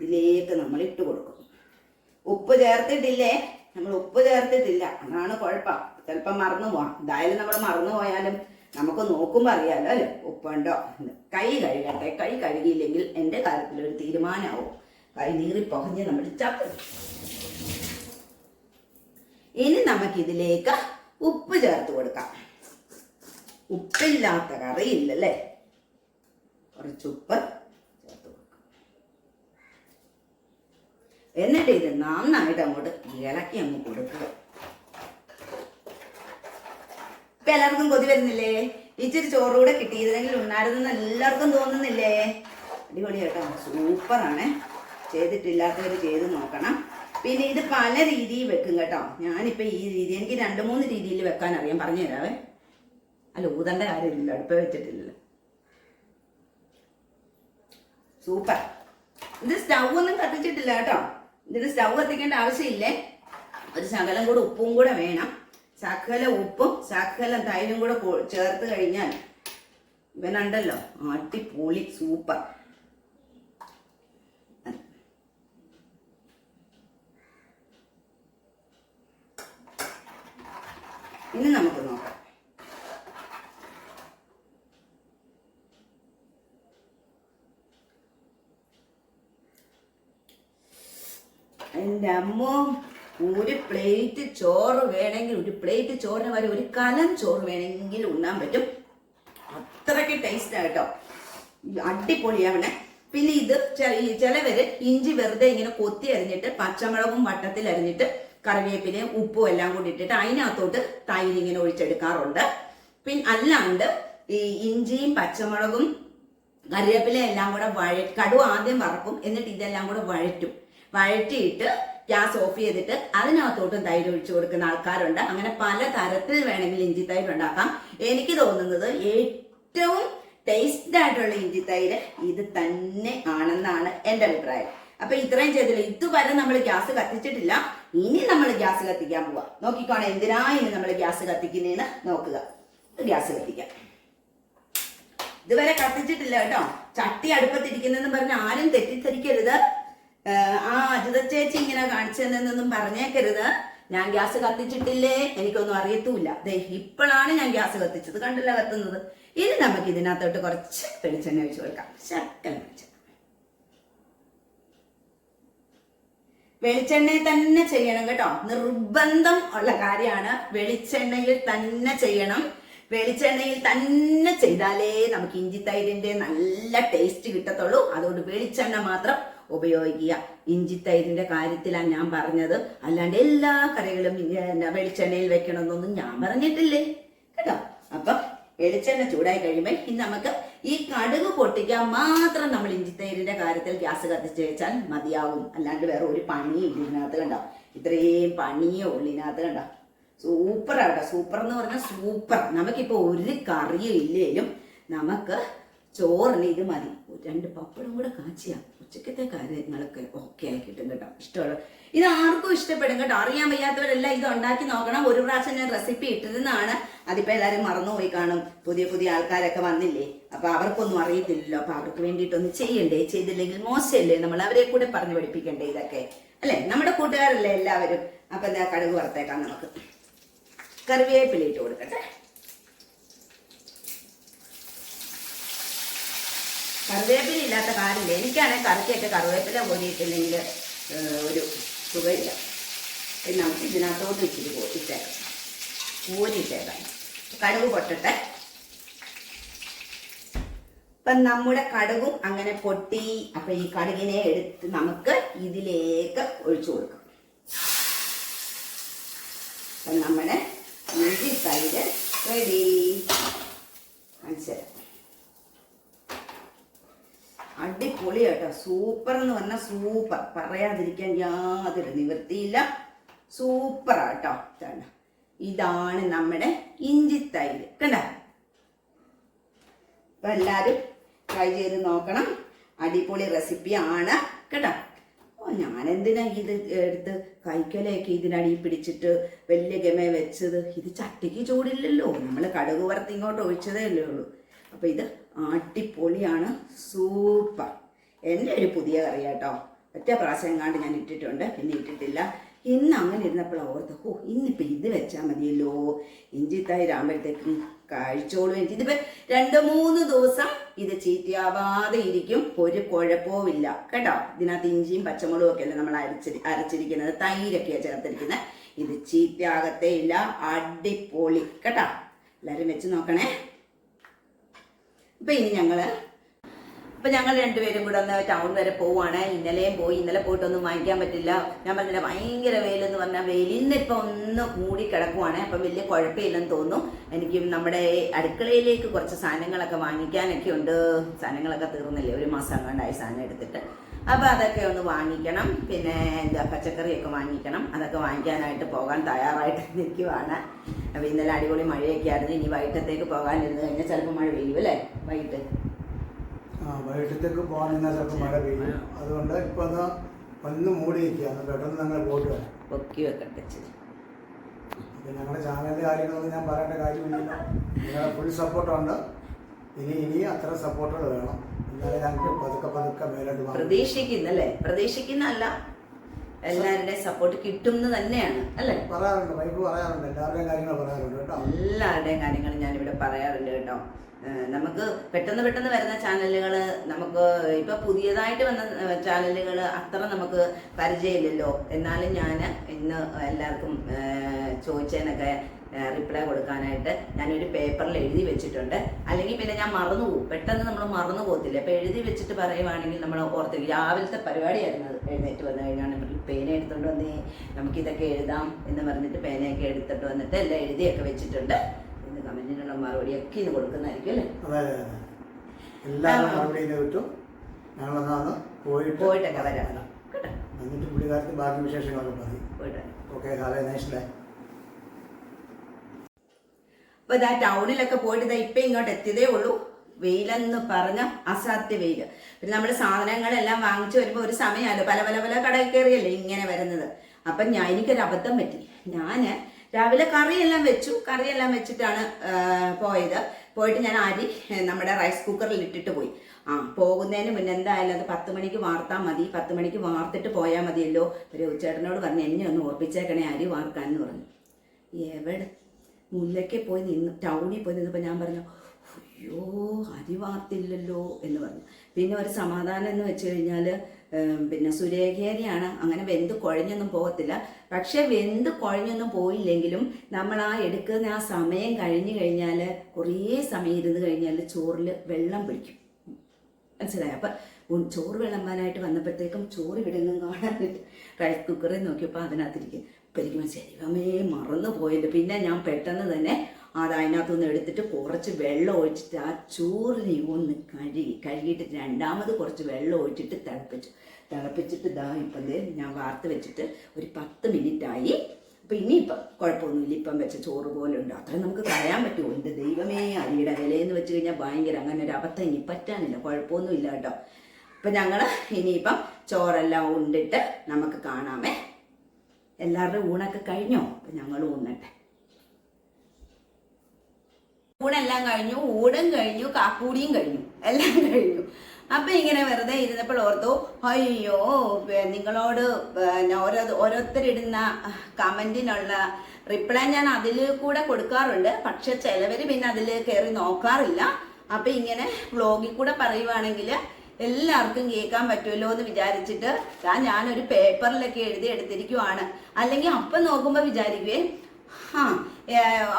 ഇതിലേക്ക് നമ്മൾ ഇട്ട് കൊടുക്കും. ഉപ്പ് ചേർത്തിട്ടില്ലേ? നമ്മൾ ഉപ്പ് ചേർത്തിട്ടില്ല. അതാണ് കുഴപ്പം. ചിലപ്പോൾ മറന്നു പോകാം എന്തായാലും നമ്മൾ മറന്നു പോയാലും നമുക്ക് നോക്കുമ്പോൾ അറിയാമല്ലോ അല്ലേ? ഉപ്പുണ്ടോ. കൈ കഴുകട്ടെ. കൈ കഴുകിയില്ലെങ്കിൽ എന്റെ കാര്യത്തിൽ ഒരു തീരുമാനമാവും. കൈ നീറി പൊഹഞ്ഞ് നമ്മൾ ചപ്പ് ഇനി നമുക്കിതിലേക്ക് ഉപ്പ് ചേർത്ത് കൊടുക്കാം. ഉപ്പില്ലാത്ത കറിയില്ലല്ലേ? കുറച്ച് ഉപ്പ് ചേർത്ത് കൊടുക്കാം എന്നിട്ട് ഇത് നന്നായിട്ട് അങ്ങോട്ട് ഇളക്കി അങ്ങ് കൊടുക്കുക. ഇപ്പൊ എല്ലാവർക്കും കൊതി വരുന്നില്ലേ? ഇച്ചിരി ചോറൂടെ കൂടെ കിട്ടിയിരുന്നെങ്കിൽ ഉണ്ടായിരുന്നെന്ന് എല്ലാവർക്കും തോന്നുന്നില്ലേ? അടിപൊളി കേട്ടോ. സൂപ്പറാണ്. ചെയ്തിട്ടില്ലാത്തവർ ചെയ്ത് നോക്കണം. പിന്നെ ഇത് പല രീതിയിൽ വെക്കും കേട്ടോ. ഞാനിപ്പോൾ ഈ രീതി എനിക്ക് രണ്ട് മൂന്ന് രീതിയിൽ വെക്കാൻ അറിയാം. പറഞ്ഞു തരാവേ. അല്ല ഊതണ്ട കാര്യമില്ല അടുപ്പ് വെച്ചിട്ടില്ല സൂപ്പർ. ഇത് സ്റ്റൗ ഒന്നും കത്തിച്ചിട്ടില്ല കേട്ടോ. ഇതിന് സ്റ്റൗ കത്തിക്കേണ്ട ആവശ്യമില്ലേ? ഒരു ശകലം കൂടെ ഉപ്പും കൂടെ വേണം. ശകല ഉപ്പും ശകല തൈരും കൂടെ ചേർത്ത് കഴിഞ്ഞാൽ ഇവനുണ്ടല്ലോ. അടിപൊളി സൂപ്പർ ഇനി നമുക്ക് നോക്കാം. എന്റെ അമ്മോ ഒരു പ്ലേറ്റ് ചോറ് വേണമെങ്കിൽ ഒരു പ്ലേറ്റ് ചോറിന് വരെ ഒരു കലം ചോറ് വേണമെങ്കിൽ ഉണ്ണാൻ പറ്റും. അത്രയ്ക്ക് ടേസ്റ്റ് കേട്ടോ. അടിപൊളിയാവണേ പിന്നെ ഇത് ചിലവര് ഇഞ്ചി വെറുതെ ഇങ്ങനെ കൊത്തി അരിഞ്ഞിട്ട് പച്ചമുളകും വട്ടത്തിൽ അരിഞ്ഞിട്ട് കറിവേപ്പിലയും ഉപ്പും എല്ലാം കൂടി ഇട്ടിട്ട് അതിനകത്തോട്ട് തൈര് ഇങ്ങനെ ഒഴിച്ചെടുക്കാറുണ്ട്. പിന്നെ അല്ലാണ്ട് ഈ ഇഞ്ചിയും പച്ചമുളകും കറിവേപ്പില എല്ലാം കൂടെ വഴ ആദ്യം വറക്കും എന്നിട്ട് ഇതെല്ലാം കൂടെ വഴറ്റും. വഴറ്റിയിട്ട് ഗ്യാസ് ഓഫ് ചെയ്തിട്ട് അതിനകത്തോട്ടും തൈര് ഒഴിച്ചു കൊടുക്കുന്ന ആൾക്കാരുണ്ട്. അങ്ങനെ പല തരത്തിൽ വേണമെങ്കിൽ ഇഞ്ചി തൈര് ഉണ്ടാക്കാം. എനിക്ക് തോന്നുന്നത് ഏറ്റവും ടേസ്റ്റ് ആയിട്ടുള്ള ഇഞ്ചി തൈര് ഇത് തന്നെ ആണെന്നാണ് എന്റെ അഭിപ്രായം. അപ്പൊ ഇത്രയും ചെയ്തില്ല. ഇതുവരെ നമ്മൾ ഗ്യാസ് കത്തിച്ചിട്ടില്ല. ഇനി നമ്മൾ ഗ്യാസ് കത്തിക്കാൻ പോവാ. നോക്കിക്കോണം എന്തിനാ ഇനി നമ്മൾ ഗ്യാസ് കത്തിക്കുന്നതെന്ന് നോക്കുക. ഗ്യാസ് കത്തിക്കാം. ഇതുവരെ കത്തിച്ചിട്ടില്ല കേട്ടോ. ചട്ടി അടുപ്പത്തിരിക്കുന്നെന്ന് പറഞ്ഞ് ആരും തെറ്റിദ്ധരിക്കരുത്. ആ അജിത ചേച്ചി ഇങ്ങനെ കാണിച്ചതെന്നൊന്നും പറഞ്ഞേക്കരുത്. ഞാൻ ഗ്യാസ് കത്തിച്ചിട്ടില്ലേ? എനിക്കൊന്നും അറിയത്തുമില്ല ദേ ഇപ്പോഴാണ് ഞാൻ ഗ്യാസ് കത്തിച്ചത്. കണ്ടില്ല കത്തുന്നത്? ഇനി നമുക്ക് ഇതിനകത്തോട്ട് കുറച്ച് വെളിച്ചെണ്ണ ഒഴിച്ചു കൊടുക്കാം. വെളിച്ചെണ്ണ. വെളിച്ചെണ്ണയിൽ തന്നെ ചെയ്യണം കേട്ടോ. നിർബന്ധം ഉള്ള കാര്യമാണ് വെളിച്ചെണ്ണയിൽ തന്നെ ചെയ്യണം. വെളിച്ചെണ്ണയിൽ തന്നെ ചെയ്താലേ നമുക്ക് ഇഞ്ചി തൈരിന്റെ നല്ല ടേസ്റ്റ് കിട്ടത്തുള്ളൂ. അതുകൊണ്ട് വെളിച്ചെണ്ണ മാത്രം ഉപയോഗിക്കുക. ഇഞ്ചി തൈരിന്റെ കാര്യത്തിലാണ് ഞാൻ പറഞ്ഞത്. അല്ലാണ്ട് എല്ലാ കറികളും വെളിച്ചെണ്ണയിൽ വെക്കണമെന്നൊന്നും ഞാൻ പറഞ്ഞിട്ടില്ലേ? കേട്ടോ? അപ്പം വെളിച്ചെണ്ണ ചൂടായി കഴിയുമ്പോൾ ഇനി നമുക്ക് ഈ കടുക് പൊട്ടിക്കാൻ മാത്രം നമ്മൾ ഇഞ്ചിത്തൈരിന്റെ കാര്യത്തിൽ ഗ്യാസ് കത്തിച്ച് വെച്ചാൽ മതിയാവും. അല്ലാണ്ട് വേറെ ഒരു പണിയും ഇല്ല ഇതിനകത്ത് കണ്ടോ? ഇത്രയും പണിയേ ഉള്ളൂ ഇതിനകത്ത് കണ്ടോ? സൂപ്പർ ആട്ടോ സൂപ്പർ എന്ന് പറഞ്ഞാൽ സൂപ്പർ. നമുക്കിപ്പോൾ ഒരു കറിയും ഇല്ലേലും നമുക്ക് ചോറിന് ഇത് മതി. രണ്ട് പപ്പടം കൂടെ കാച്ചിയാ. ഉച്ചക്കത്തെ കാര്യങ്ങളൊക്കെ ഓക്കെ ആയി കിട്ടും കേട്ടോ. ഇഷ്ടമുള്ള ഇത് ആർക്കും ഇഷ്ടപ്പെടും കേട്ടോ. അറിയാൻ വയ്യാത്തവരെല്ലാം ഇത് ഉണ്ടാക്കി നോക്കണം. ഒരു പ്രാവശ്യം ഞാൻ റെസിപ്പി ഇട്ടിരുന്നാണ് അതിപ്പോ എല്ലാവരും മറന്നുപോയി കാണും. പുതിയ പുതിയ ആൾക്കാരൊക്കെ വന്നില്ലേ? അപ്പൊ അവർക്കൊന്നും അറിയത്തില്ലല്ലോ. അപ്പൊ അവർക്ക് വേണ്ടിയിട്ടൊന്ന് ചെയ്യണ്ടേ? ചെയ്തില്ലെങ്കിൽ മോശമല്ലേ? നമ്മൾ അവരെ കൂടെ പറഞ്ഞു പഠിപ്പിക്കണ്ടേ ഇതൊക്കെ? അല്ലെ? നമ്മുടെ കൂട്ടുകാരല്ലേ എല്ലാവരും? അപ്പൊ എന്താ കടുക് വറുത്തേക്കാം നമുക്ക്. കറിവേപ്പില ഇട്ട് കൊടുക്കട്ടെ. കറിവേപ്പില ഇല്ലാത്ത കാര്യമില്ല എനിക്കാണെങ്കിൽ കറിക്കൊക്കെ കറിവേപ്പില കോരിയിട്ടില്ലെങ്കിൽ ഒരു സുഖമില്ല. നമുക്ക് ഇതിനകത്തോട്ട് ഇച്ചിരി ഇട്ടേക്കാം. കോരിയിട്ടേക്കാം കടുക് പൊട്ടട്ടെ. ഇപ്പം നമ്മുടെ കടുകും അങ്ങനെ പൊട്ടി അപ്പം ഈ കടുകിനെ എടുത്ത് നമുക്ക് ഇതിലേക്ക് ഒഴിച്ചു കൊടുക്കാം. അപ്പം നമ്മുടെ ഇഞ്ചി തൈര് റെഡി മനസ്സിലായി അടിപൊളി കേട്ടോ സൂപ്പർ എന്ന് പറഞ്ഞാൽ സൂപ്പർ. പറയാതിരിക്കാൻ യാതൊരു നിവൃത്തിയില്ല. സൂപ്പർ ആട്ടോ കണ്ട ഇതാണ് നമ്മുടെ ഇഞ്ചി തൈര്. കണ്ട? അപ്പൊ എല്ലാരും ട്രൈ ചെയ്ത് നോക്കണം. അടിപൊളി റെസിപ്പി ആണ്. കേട്ടോ? ഓ ഞാനെന്തിനാ ഇത് എടുത്ത് കൈക്കലയൊക്കെ ഇതിനടിയിൽ പിടിച്ചിട്ട് വലിയ ഗമ വെച്ചത്? ഇത് ചട്ടിക്ക് ചൂടില്ലല്ലോ. നമ്മൾ കടുക് വറുത്ത് ഇങ്ങോട്ട് ഒഴിച്ചതേ അല്ലേ ഉള്ളൂ. അപ്പൊ ഇത് അടിപൊളിയാണ്. സൂപ്പർ. എന്റെ ഒരു പുതിയ കറി കേട്ടോ. ഒറ്റ പ്രാവശ്യം എങ്ങാണ്ട് ഞാൻ ഇട്ടിട്ടുണ്ട് പിന്നെ ഇട്ടിട്ടില്ല. ഇന്ന് അങ്ങനെ ഇരുന്നപ്പോൾ ഓർത്ത് ഓ ഇന്നിപ്പോൾ ഇത് വെച്ചാൽ മതിയല്ലോ. ഇഞ്ചി തൈരാകുമ്പോഴത്തേക്കും കഴിച്ചോളൂ എനിക്ക്. ഇതിപ്പോൾ രണ്ട് മൂന്ന് ദിവസം ഇത് ചീത്തയാവാതെ ഇരിക്കും. ഒരു കുഴപ്പവുമില്ല കേട്ടോ? ഇതിനകത്ത് ഇഞ്ചിയും പച്ചമുളകും ഒക്കെ അല്ലേ നമ്മൾ അരച്ചിരി അരച്ചിരിക്കുന്നത്? തൈരൊക്കെയാണ് ചേർത്തിരിക്കുന്നത് ഇത് ചീത്തയാകത്തേ ഇല്ല. അടിപൊളി. കേട്ടോ? എല്ലാവരും വെച്ച് നോക്കണേ. അപ്പൊ ഇനി ഞങ്ങൾ അപ്പൊ ഞങ്ങൾ രണ്ടുപേരും കൂടെ ഒന്ന് ടൗൺ വരെ പോവാണ്. ഇന്നലെയും പോയി. ഇന്നലെ പോയിട്ടൊന്നും വാങ്ങിക്കാൻ പറ്റില്ല. ഞാൻ പറഞ്ഞില്ല ഭയങ്കര വെയിലെന്ന് പറഞ്ഞാൽ വെയിലിന്ന് ഇപ്പൊ ഒന്ന് മൂടി കിടക്കുവാണ്. അപ്പൊ വലിയ കുഴപ്പമില്ലെന്ന് തോന്നുന്നു എനിക്കും നമ്മുടെ അടുക്കളയിലേക്ക് കുറച്ച് സാധനങ്ങളൊക്കെ വാങ്ങിക്കാനൊക്കെ ഉണ്ട്. സാധനങ്ങളൊക്കെ തീർന്നില്ലേ? ഒരു മാസം കണ്ടായി സാധനം എടുത്തിട്ട്. അപ്പൊ അതൊക്കെ ഒന്ന് വാങ്ങിക്കണം. പിന്നെ എന്താ പച്ചക്കറിയൊക്കെ വാങ്ങിക്കണം. അതൊക്കെ വാങ്ങിക്കാനായിട്ട് പോകാൻ തയ്യാറായിട്ട് നിൽക്കുവാണ്. അപ്പൊ ഇന്നലെ അടിപൊളി മഴയൊക്കെ ആയിരുന്നു. ഇനി വൈകിട്ടത്തേക്ക് പോകാനിരുന്ന് കഴിഞ്ഞാൽ ചിലപ്പോൾ മഴ പെയ്യും അല്ലേ? വൈകിട്ട്. ആ വൈകിട്ടത്തേക്ക് പോകാൻ ചിലപ്പോൾ മഴ പെയ്യും. അതുകൊണ്ട് ഇപ്പോൾ ഒന്ന് ഒന്ന് മൂടിയിരിക്കുകയാണ് പെട്ടെന്ന് ഞങ്ങൾ പോയിട്ട് വരാം. പൊക്കി വെക്കട്ടെ ഇച്ചിരി. അപ്പം ഞങ്ങളുടെ ചാനലിന്റെ കാര്യങ്ങളൊന്നും ഞാൻ പറയേണ്ട കാര്യമില്ലല്ലോ. നിങ്ങളുടെ ഫുൾ സപ്പോർട്ടുണ്ട് ഇനി ഇനി അത്ര സപ്പോർട്ടുകൾ വേണം. പ്രതീക്ഷിക്കുന്നല്ലേ? പ്രതീക്ഷിക്കുന്നല്ല എല്ലാവരുടെയും സപ്പോർട്ട് കിട്ടും എന്ന് തന്നെയാണ് അല്ലേ? പറയാറുണ്ട് എല്ലാവരുടെയും കാര്യങ്ങൾ പറയാറുണ്ട് കേട്ടോ. എല്ലാവരുടെയും കാര്യങ്ങൾ ഞാനിവിടെ പറയാറുണ്ട് കേട്ടോ. നമുക്ക് പെട്ടെന്ന് പെട്ടെന്ന് വരുന്ന ചാനലുകൾ നമുക്ക് ഇപ്പൊ പുതിയതായിട്ട് വന്ന ചാനലുകൾ അത്ര നമുക്ക് പരിചയമില്ലല്ലോ. എന്നാലും ഞാൻ ഇന്ന് എല്ലാവർക്കും ചോദിച്ചതിനൊക്കെ റിപ്ലൈ കൊടുക്കാനായിട്ട് ഞാനൊരു പേപ്പറിൽ എഴുതി വെച്ചിട്ടുണ്ട്. അല്ലെങ്കിൽ പിന്നെ ഞാൻ മറന്നു പോകും പെട്ടെന്ന് നമ്മൾ മറന്നു പോകത്തില്ല അപ്പോൾ എഴുതി വെച്ചിട്ട് പറയുവാണെങ്കിൽ നമ്മൾ ഓർത്ത് രാവിലത്തെ പരിപാടിയായിരുന്നു അത്. എഴുന്നേറ്റ് വന്നു കഴിഞ്ഞാൽ പേന എടുത്തുകൊണ്ട് വന്നേ. നമുക്കിതൊക്കെ എഴുതാം എന്ന് പറഞ്ഞിട്ട് പേനയൊക്കെ എടുത്തിട്ട് വന്നിട്ട് എല്ലാം എഴുതിയൊക്കെ വെച്ചിട്ടുണ്ട്. ഇന്ന് കമന്റിനുള്ള മറുപടിയൊക്കെ ഇത് കൊടുക്കുന്നതായിരിക്കും അല്ലേ? കിട്ടും പോയിട്ട് പോയിട്ടൊക്കെ വരാം. കേട്ടോ എന്നിട്ട് പുള്ളിക്കാരത്ത് ബാക്കി വിശേഷങ്ങളൊക്കെ പറയും. ഓക്കെ ഹാവേ നൈസ് ഡേ അപ്പൊ ഇതാ ടൗണിലൊക്കെ പോയിട്ട് ഇതാ ഇപ്പൊ ഇങ്ങോട്ട് എത്തിയതേ ഉള്ളൂ. വെയിലെന്ന് പറഞ്ഞ അസാധ്യ വെയിൽ. പിന്നെ നമ്മൾ സാധനങ്ങളെല്ലാം വാങ്ങിച്ചു വരുമ്പോൾ ഒരു സമയമല്ലോ പല പല പല കടയിൽ കയറിയല്ലേ ഇങ്ങനെ വരുന്നത്. അപ്പം ഞാൻ എനിക്കൊരു അബദ്ധം പറ്റി. ഞാൻ രാവിലെ കറിയെല്ലാം വെച്ചു. കറിയെല്ലാം വെച്ചിട്ടാണ് പോയത്. പോയിട്ട് ഞാൻ അരി നമ്മുടെ റൈസ് കുക്കറിൽ ഇട്ടിട്ട് പോയി. ആ പോകുന്നതിന് മുന്നേ എന്തായാലും അത് പത്ത് മണിക്ക് വാർത്താൽ മതി. പത്ത് മണിക്ക് വാർത്തിട്ട് പോയാൽ മതിയല്ലോ. ഒരു ചേട്ടനോട് പറഞ്ഞു എന്നെ ഒന്ന് ഓർപ്പിച്ചേക്കണേ അരി വാർക്കാൻ എന്ന് പറഞ്ഞു. എവിടെ മുല്ലയ്ക്ക് പോയി നിന്ന് ടൗണിൽ പോയി നിന്നപ്പോൾ ഞാൻ പറഞ്ഞു അയ്യോ അരി വാർത്തില്ലല്ലോ എന്ന് പറഞ്ഞു. പിന്നെ ഒരു സമാധാനം എന്ന് വെച്ച് കഴിഞ്ഞാൽ പിന്നെ സുരേഖേരിയാണ്. അങ്ങനെ വെന്ത് കുഴഞ്ഞൊന്നും പോകത്തില്ല. പക്ഷെ വെന്ത് കുഴഞ്ഞൊന്നും പോയില്ലെങ്കിലും നമ്മൾ ആ എടുക്കുന്ന ആ സമയം കഴിഞ്ഞു കഴിഞ്ഞാൽ കുറേ സമയം ഇരുന്ന് കഴിഞ്ഞാൽ ചോറിൽ വെള്ളം പിടിക്കും. മനസ്സിലായി? അപ്പം ചോറ് വിളമ്പാനായിട്ട് വന്നപ്പോഴത്തേക്കും ചോറ് ഇവിടെയൊന്നും കാണാൻ റൈസ് കുക്കറിൽ നോക്കിയപ്പോൾ അതിനകത്തിരിക്കും. അപ്പം എനിക്ക് ദൈവമേ മറന്നു പോയില്ല പിന്നെ ഞാൻ പെട്ടെന്ന് തന്നെ അത് അതിനകത്തുനിന്ന് എടുത്തിട്ട് കുറച്ച് വെള്ളം ഒഴിച്ചിട്ട് ആ ചോറിനെ ഒന്ന് കഴുകി കഴുകിയിട്ട് രണ്ടാമത് കുറച്ച് വെള്ളം ഒഴിച്ചിട്ട് തിളപ്പിച്ചു. തിളപ്പിച്ചിട്ട് ഇതാ ഇപ്പം ഞാൻ വാർത്ത് വെച്ചിട്ട് ഒരു പത്ത് മിനിറ്റായി. അപ്പം ഇനിയിപ്പം കുഴപ്പമൊന്നുമില്ല. ഇപ്പം വെച്ച ചോറ് പോലെ ഉണ്ട്. അത്രയും നമുക്ക് കളയാൻ പറ്റുമോ? എന്റെ ദൈവമേ അരിയുടെ വിലയെന്ന് വെച്ച് കഴിഞ്ഞാൽ ഭയങ്കര അങ്ങനെ ഒരു അബദ്ധം ഇനി പറ്റാനില്ല. കുഴപ്പമൊന്നുമില്ല കേട്ടോ. അപ്പം ഞങ്ങൾ ഇനിയിപ്പം ചോറെല്ലാം ഉണ്ടിട്ട് നമുക്ക് കാണാമേ. എല്ലാവരുടെയും ഊണൊക്കെ കഴിഞ്ഞോ? അപ്പം ഞങ്ങൾ ഊണട്ടെ. ഊണെല്ലാം കഴിഞ്ഞു ഊടും കഴിഞ്ഞു കാക്കൂടിയും കഴിഞ്ഞു എല്ലാം കഴിഞ്ഞു. അപ്പൊ ഇങ്ങനെ വെറുതെ ഇരുന്നപ്പോൾ ഓർത്തു അയ്യോ നിങ്ങളോട് ഓരോ ഓരോരുത്തരിടുന്ന കമന്റിനുള്ള റിപ്ലൈ ഞാൻ അതിൽ കൂടെ കൊടുക്കാറുണ്ട്. പക്ഷെ ചിലവർ പിന്നെ അതിൽ കയറി നോക്കാറില്ല. അപ്പൊ ഇങ്ങനെ വ്ലോഗിൽ കൂടെ പറയുവാണെങ്കിൽ എല്ലാവർക്കും കേൾക്കാൻ പറ്റുമല്ലോ എന്ന് വിചാരിച്ചിട്ട് ഞാൻ ഞാനൊരു പേപ്പറിലൊക്കെ എഴുതി എടുത്തിരിക്കുവാണ്. അല്ലെങ്കിൽ അപ്പം നോക്കുമ്പോൾ വിചാരിക്കുവേ ആ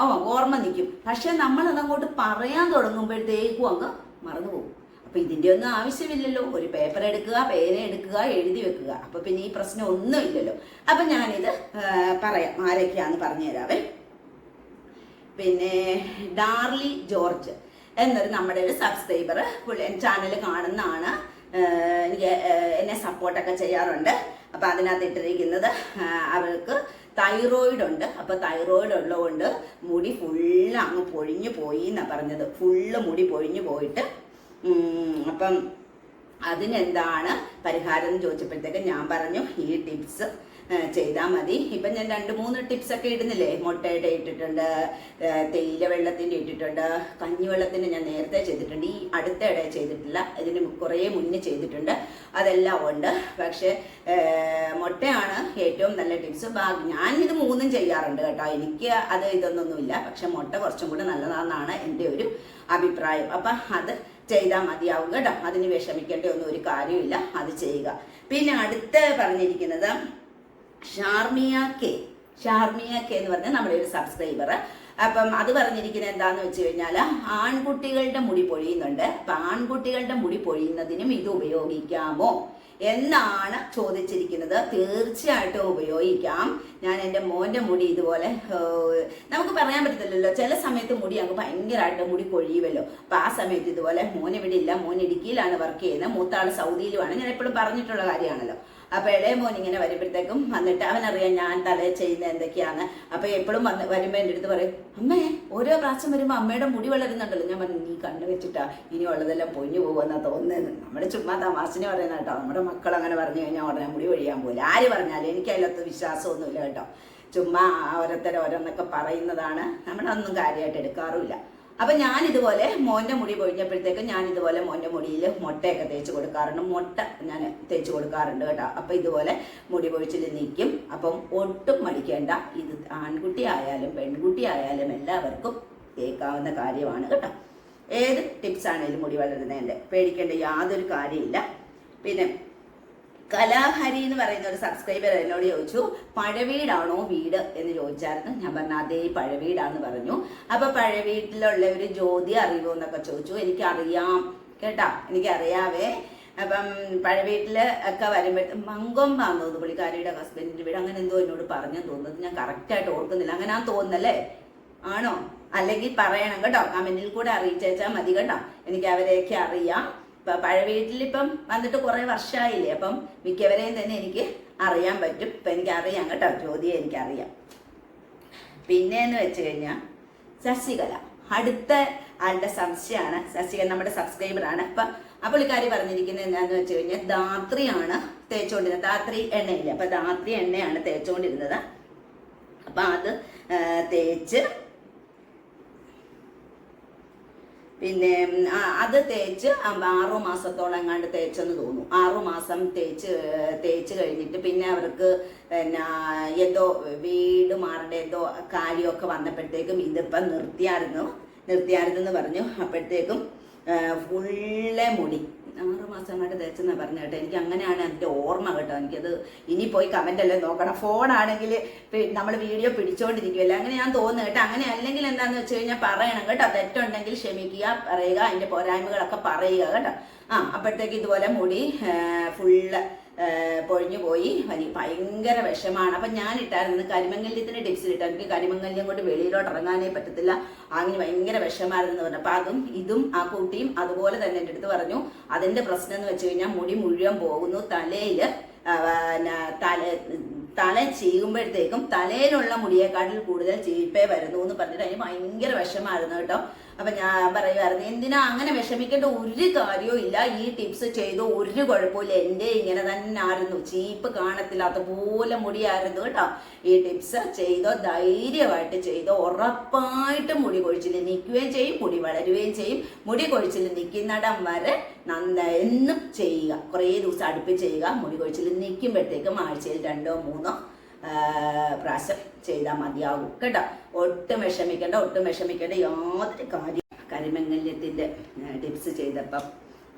ഓ ഓർമ്മ നിൽക്കും പക്ഷെ നമ്മൾ അതങ്ങോട്ട് പറയാൻ തുടങ്ങുമ്പോഴത്തേക്കും അങ്ങ് മറന്നു പോകും. അപ്പൊ ഒന്നും ആവശ്യമില്ലല്ലോ. ഒരു പേപ്പർ എടുക്കുക പേന എടുക്കുക എഴുതി വെക്കുക. അപ്പൊ പിന്നെ ഈ പ്രശ്നം ഒന്നും ഇല്ലല്ലോ. അപ്പൊ ഞാനിത് പറയാം. ആരൊക്കെയാന്ന് പറഞ്ഞു തരാവേ പിന്നെ ഡാർലി ജോർജ് എന്നൊരു നമ്മുടെ ഒരു സബ്സ്ക്രൈബർ ചാനൽ കാണുന്നതാണ്. എനിക്ക് എന്നെ സപ്പോർട്ടൊക്കെ ചെയ്യാറുണ്ട്. അപ്പം അതിനകത്ത് ഇട്ടിരിക്കുന്നത് അവൾക്ക് തൈറോയിഡ് ഉണ്ട്. അപ്പോൾ തൈറോയിഡ് ഉള്ളതുകൊണ്ട് മുടി ഫുള്ള് അങ്ങ് പൊഴിഞ്ഞു പോയി എന്നാണ് പറഞ്ഞത്. ഫുള്ള് മുടി പൊഴിഞ്ഞു പോയിട്ട് അപ്പം അതിനെന്താണ് പരിഹാരം എന്ന് ചോദിച്ചപ്പോഴത്തേക്ക് ഞാൻ പറഞ്ഞു ഈ ടിപ്സ് ചെയ്താൽ മതി. ഇപ്പം ഞാൻ രണ്ട് മൂന്ന് ടിപ്സൊക്കെ ഇടുന്നില്ലേ? മുട്ടയുടെ ഇട്ടിട്ടുണ്ട് തേയില വെള്ളത്തിന്റെ ഇട്ടിട്ടുണ്ട് കഞ്ഞിവെള്ളത്തിന്റെ ഞാൻ നേരത്തെ ചെയ്തിട്ടുണ്ട്. ഈ അടുത്ത ഇടയിൽ ചെയ്തിട്ടില്ല. ഇതിന് കുറേ മുന്നേ ചെയ്തിട്ടുണ്ട്. അതെല്ലാം ഉണ്ട്. പക്ഷേ മുട്ടയാണ് ഏറ്റവും നല്ല ടിപ്സ് ഞാൻ ഇത് മൂന്നും ചെയ്യാറുണ്ട് കേട്ടോ. എനിക്ക് അത് ഇതൊന്നൊന്നുമില്ല. പക്ഷെ മുട്ട കുറച്ചും കൂടെ നല്ലതാണെന്നാണ് എന്റെ ഒരു അഭിപ്രായം. അപ്പം അത് ചെയ്താൽ മതിയാവും കേട്ടോ. അതിന് വിഷമിക്കേണ്ട ഒന്നും ഒരു കാര്യമില്ല അത് ചെയ്യുക. പിന്നെ അടുത്ത് പറഞ്ഞിരിക്കുന്നത് ഷാർമിയ കെ. ഷാർമിയ കെ എന്ന് പറഞ്ഞ നമ്മുടെ ഒരു സബ്സ്ക്രൈബർ അപ്പം അത് പറഞ്ഞിരിക്കുന്നത് എന്താന്ന് വെച്ച് കഴിഞ്ഞാൽ ആൺകുട്ടികളുടെ മുടി പൊഴിയുന്നുണ്ട്. അപ്പം ആൺകുട്ടികളുടെ മുടി പൊഴിയുന്നതിനും ഇത് ഉപയോഗിക്കാമോ എന്നാണ് ചോദിച്ചിരിക്കുന്നത്. തീർച്ചയായിട്ടും ഉപയോഗിക്കാം. ഞാൻ എന്റെ മോന്റെ മുടി ഇതുപോലെ നമുക്ക് പറയാൻ പറ്റത്തില്ലല്ലോ. ചില സമയത്ത് മുടി അങ്ങ് ഭയങ്കരമായിട്ട് മുടി കൊഴിയുമല്ലോ അപ്പം ആ സമയത്ത് ഇതുപോലെ മോൻ ഇവിടെ ഇല്ല മോൻ ഇടുക്കിയിലാണ് വർക്ക് ചെയ്യുന്നത്. മൂത്താൾ സൗദിയിലുമാണ്. ഞാൻ എപ്പോഴും പറഞ്ഞിട്ടുള്ള കാര്യമാണല്ലോ. അപ്പൊ ഇളയ മോൻ ഇങ്ങനെ വരുമ്പോഴത്തേക്കും വന്നിട്ട് അവനറിയാം ഞാൻ തലയിൽ ചെയ്യുന്ന എന്തൊക്കെയാണ്. അപ്പൊ എപ്പോഴും വന്ന് വരുമ്പോ എന്റെ അടുത്ത് പറയും അമ്മേ ഓരോ പ്രാവശ്യം വരുമ്പോൾ അമ്മയുടെ മുടി വളരുന്നുണ്ടല്ലോ. ഞാൻ പറഞ്ഞു നീ കണ്ണു വെച്ചിട്ടാ ഇനി ഉള്ളതെല്ലാം പൊഞ്ഞു പോകുമെന്നാണ് തോന്നുന്നത് നമ്മുടെ ചുമ്മാ തമാശന് പറയുന്ന കേട്ടോ. നമ്മുടെ മക്കൾ അങ്ങനെ പറഞ്ഞു കഴിഞ്ഞാൽ ഉടനെ മുടി ഒഴിയാൻ പോലും ആര് പറഞ്ഞാലും എനിക്ക് അതിലൊത്ത് വിശ്വാസമൊന്നുമില്ല കേട്ടോ. ചുമ്മാ ഓരോരുത്തർ ഓരോന്നൊക്കെ പറയുന്നതാണ്. നമ്മളൊന്നും കാര്യമായിട്ട് എടുക്കാറുമില്ല. അപ്പൊ ഞാൻ ഇതുപോലെ മോന്റെ മുടി പൊഴിഞ്ഞപ്പോഴത്തേക്കും ഞാൻ ഇതുപോലെ മോന്റെ മുടിയിൽ മുട്ടയൊക്കെ തേച്ച് കൊടുക്കാറുണ്ട്. മുട്ട ഞാൻ തേച്ച് കൊടുക്കാറുണ്ട് കേട്ടോ. അപ്പൊ ഇതുപോലെ മുടി പൊഴിച്ചിൽ നിൽക്കും അപ്പം ഒട്ടും മടിക്കേണ്ട. ഇത് ആൺകുട്ടി ആയാലും പെൺകുട്ടി ആയാലും എല്ലാവർക്കും തേക്കാവുന്ന കാര്യമാണ് കേട്ടോ. ഏത് ടിപ്സ് ആണെങ്കിലും മുടി വളരുന്നതിന്റെ പേടിക്കേണ്ട യാതൊരു കാര്യമില്ല പിന്നെ കലാഹരി എന്ന് പറയുന്ന ഒരു സബ്സ്ക്രൈബർ എന്നോട് ചോദിച്ചു പഴവീടാണോ വീട്? എന്ന് ചോദിച്ചായിരുന്നു. ഞാൻ പറഞ്ഞു അതേ പഴവീടാന്ന് പറഞ്ഞു. അപ്പൊ പഴവീട്ടിലുള്ള ഒരു ജ്യോതി അറിയുമോ എന്നൊക്കെ ചോദിച്ചു. എനിക്കറിയാം കേട്ടാ എനിക്കറിയാവേ. അപ്പം പഴവീട്ടിൽ ഒക്കെ വരുമ്പോഴത്തെ മങ്കൊമ്പാന്ന് തോന്നുന്നു പുള്ളിക്കാരിയുടെ ഹസ്ബൻഡിന്റെ വീട്. അങ്ങനെ എന്തോ എന്നോട് പറഞ്ഞു തോന്നുന്നത് ഞാൻ കറക്റ്റായിട്ട് ഓർക്കുന്നില്ല. അങ്ങനെ തോന്നുന്നല്ലേ? ആണോ? അല്ലെങ്കിൽ പറയണം കേട്ടോ. കമന്റിൽ കൂടെ അറിയിച്ചേച്ചാൽ മതി കേട്ടോ. എനിക്ക് അവരെയൊക്കെ അറിയാം. ഇപ്പൊ പഴവീട്ടിലിപ്പം വന്നിട്ട് കുറെ വർഷമായില്ലേ അപ്പം മിക്കവരെയും തന്നെ എനിക്ക് അറിയാൻ പറ്റും. ഇപ്പൊ എനിക്കറിയാം കേട്ടോ ജ്യോതിയെ എനിക്കറിയാം. പിന്നെന്ന് വെച്ച് കഴിഞ്ഞാൽ ശശികല. അടുത്ത ആളുടെ സംശയമാണ് ശശികല നമ്മുടെ സബ്സ്ക്രൈബറാണ്. അപ്പം ആ പുള്ളിക്കാരി പറഞ്ഞിരിക്കുന്നത് എന്താന്ന് വെച്ച് കഴിഞ്ഞാൽ ധാത്രിയാണ് തേച്ചുകൊണ്ടിരുന്നത് ധാത്രി എണ്ണയില്ല അപ്പം ധാത്രി എണ്ണയാണ് തേച്ചുകൊണ്ടിരുന്നത് അപ്പം അത് തേച്ച് പിന്നെ അത് തേച്ച് ആറു മാസത്തോളം എങ്ങാണ്ട് തേച്ചെന്ന് തോന്നുന്നു. ആറു മാസം തേച്ച് തേച്ച് കഴിഞ്ഞിട്ട് പിന്നെ അവർക്ക് പിന്നെ എന്തോ വീട് മാറേണ്ട എന്തോ കാര്യമൊക്കെ വന്നപ്പോഴത്തേക്കും ഇതിപ്പം നിർത്തിയായിരുന്നു. നിർത്തിയായിരുന്നു എന്ന് പറഞ്ഞു. അപ്പോഴത്തേക്കും ഫുള്ളെ മുടി. ആറ് മാസം കണ്ട് തേച്ചെന്നാ പറഞ്ഞു കേട്ടോ. എനിക്ക് അങ്ങനെയാണ് എന്റെ ഓർമ്മ കേട്ടോ. എനിക്കത് ഇനി പോയി കമന്റ് അല്ലേ നോക്കണം. ഫോണാണെങ്കിൽ നമ്മൾ വീഡിയോ പിടിച്ചോണ്ടിരിക്കുമല്ലോ അങ്ങനെ ഞാൻ തോന്നുന്നു കേട്ടോ. അങ്ങനെ അല്ലെങ്കിൽ എന്താന്ന് വെച്ച് കഴിഞ്ഞാൽ പറയണം കേട്ടോ. തെറ്റുണ്ടെങ്കിൽ ക്ഷമിക്കുക പറയുക അതിന്റെ പോരായ്മകളൊക്കെ പറയുക കേട്ടോ. ആ അപ്പോഴത്തേക്ക് ഇതുപോലെ മുടി ഫുള്ള് പൊഴിഞ്ഞു പോയി. വലിയ ഭയങ്കര വിഷമാണ്. അപ്പം ഞാൻ ഇട്ടായിരുന്നു കരിമംഗല്യത്തിന് ടിപ്സിൽ ഇട്ടാൽ എനിക്ക് കരിമംഗല്യം കൊണ്ട് വെളിയിലോട്ട് ഇറങ്ങാനേ പറ്റത്തില്ല. അങ്ങനെ ഭയങ്കര വിഷമായിരുന്നു പറഞ്ഞു. അപ്പം അതും ഇതും ആ കുട്ടിയും അതുപോലെ തന്നെ എന്റെ അടുത്ത് പറഞ്ഞു. അതിന്റെ പ്രശ്നം എന്ന് വെച്ച് കഴിഞ്ഞാൽ മുടി മുഴുവൻ പോകുന്നു. തലയിൽ തല തല ചെയ്യുമ്പോഴത്തേക്കും തലയിലുള്ള മുടിയേക്കാട്ടിൽ കൂടുതൽ ചീപ്പേ വരുന്നു എന്ന് പറഞ്ഞിട്ട് അതിന് ഭയങ്കര വിഷമായിരുന്നു കേട്ടോ. അപ്പൊ ഞാൻ പറയുമായിരുന്നു എന്തിനാ അങ്ങനെ വിഷമിക്കേണ്ട? ഒരു കാര്യവും ഇല്ല. ഈ ടിപ്സ് ചെയ്തു ഒരു കുഴപ്പമില്ല എന്റെ ഇങ്ങനെ തന്നെ ആയിരുന്നു. ചീപ്പ് കാണത്തില്ലാത്ത പോലെ മുടിയായിരുന്നു കേട്ടോ. ഈ ടിപ്സ് ചെയ്തോ ധൈര്യമായിട്ട് ചെയ്തോ ഉറപ്പായിട്ടും മുടി കൊഴിച്ചിൽ നിൽക്കുകയും ചെയ്യും. മുടി വളരുകയും ചെയ്യും. മുടി കൊഴിച്ചിൽ നിൽക്കുന്നിടം വരെ നന്ന എന്നും ചെയ്യുക. കുറേ ദിവസം അടുപ്പിച്ച് ചെയ്യുക. മുടി കൊഴിച്ചിൽ നിൽക്കുമ്പോഴത്തേക്കും ആഴ്ചയിൽ രണ്ടോ മൂന്നോ ആ, പ്രാവശ്യം ചെയ്താൽ മതിയാകും കേട്ടോ? ഒട്ടും വിഷമിക്കേണ്ട ഒട്ടും വിഷമിക്കേണ്ട. യാതൊരു കാര്യം കരിമംഗല്യത്തിന്റെ ടിപ്സ് ചെയ്തപ്പം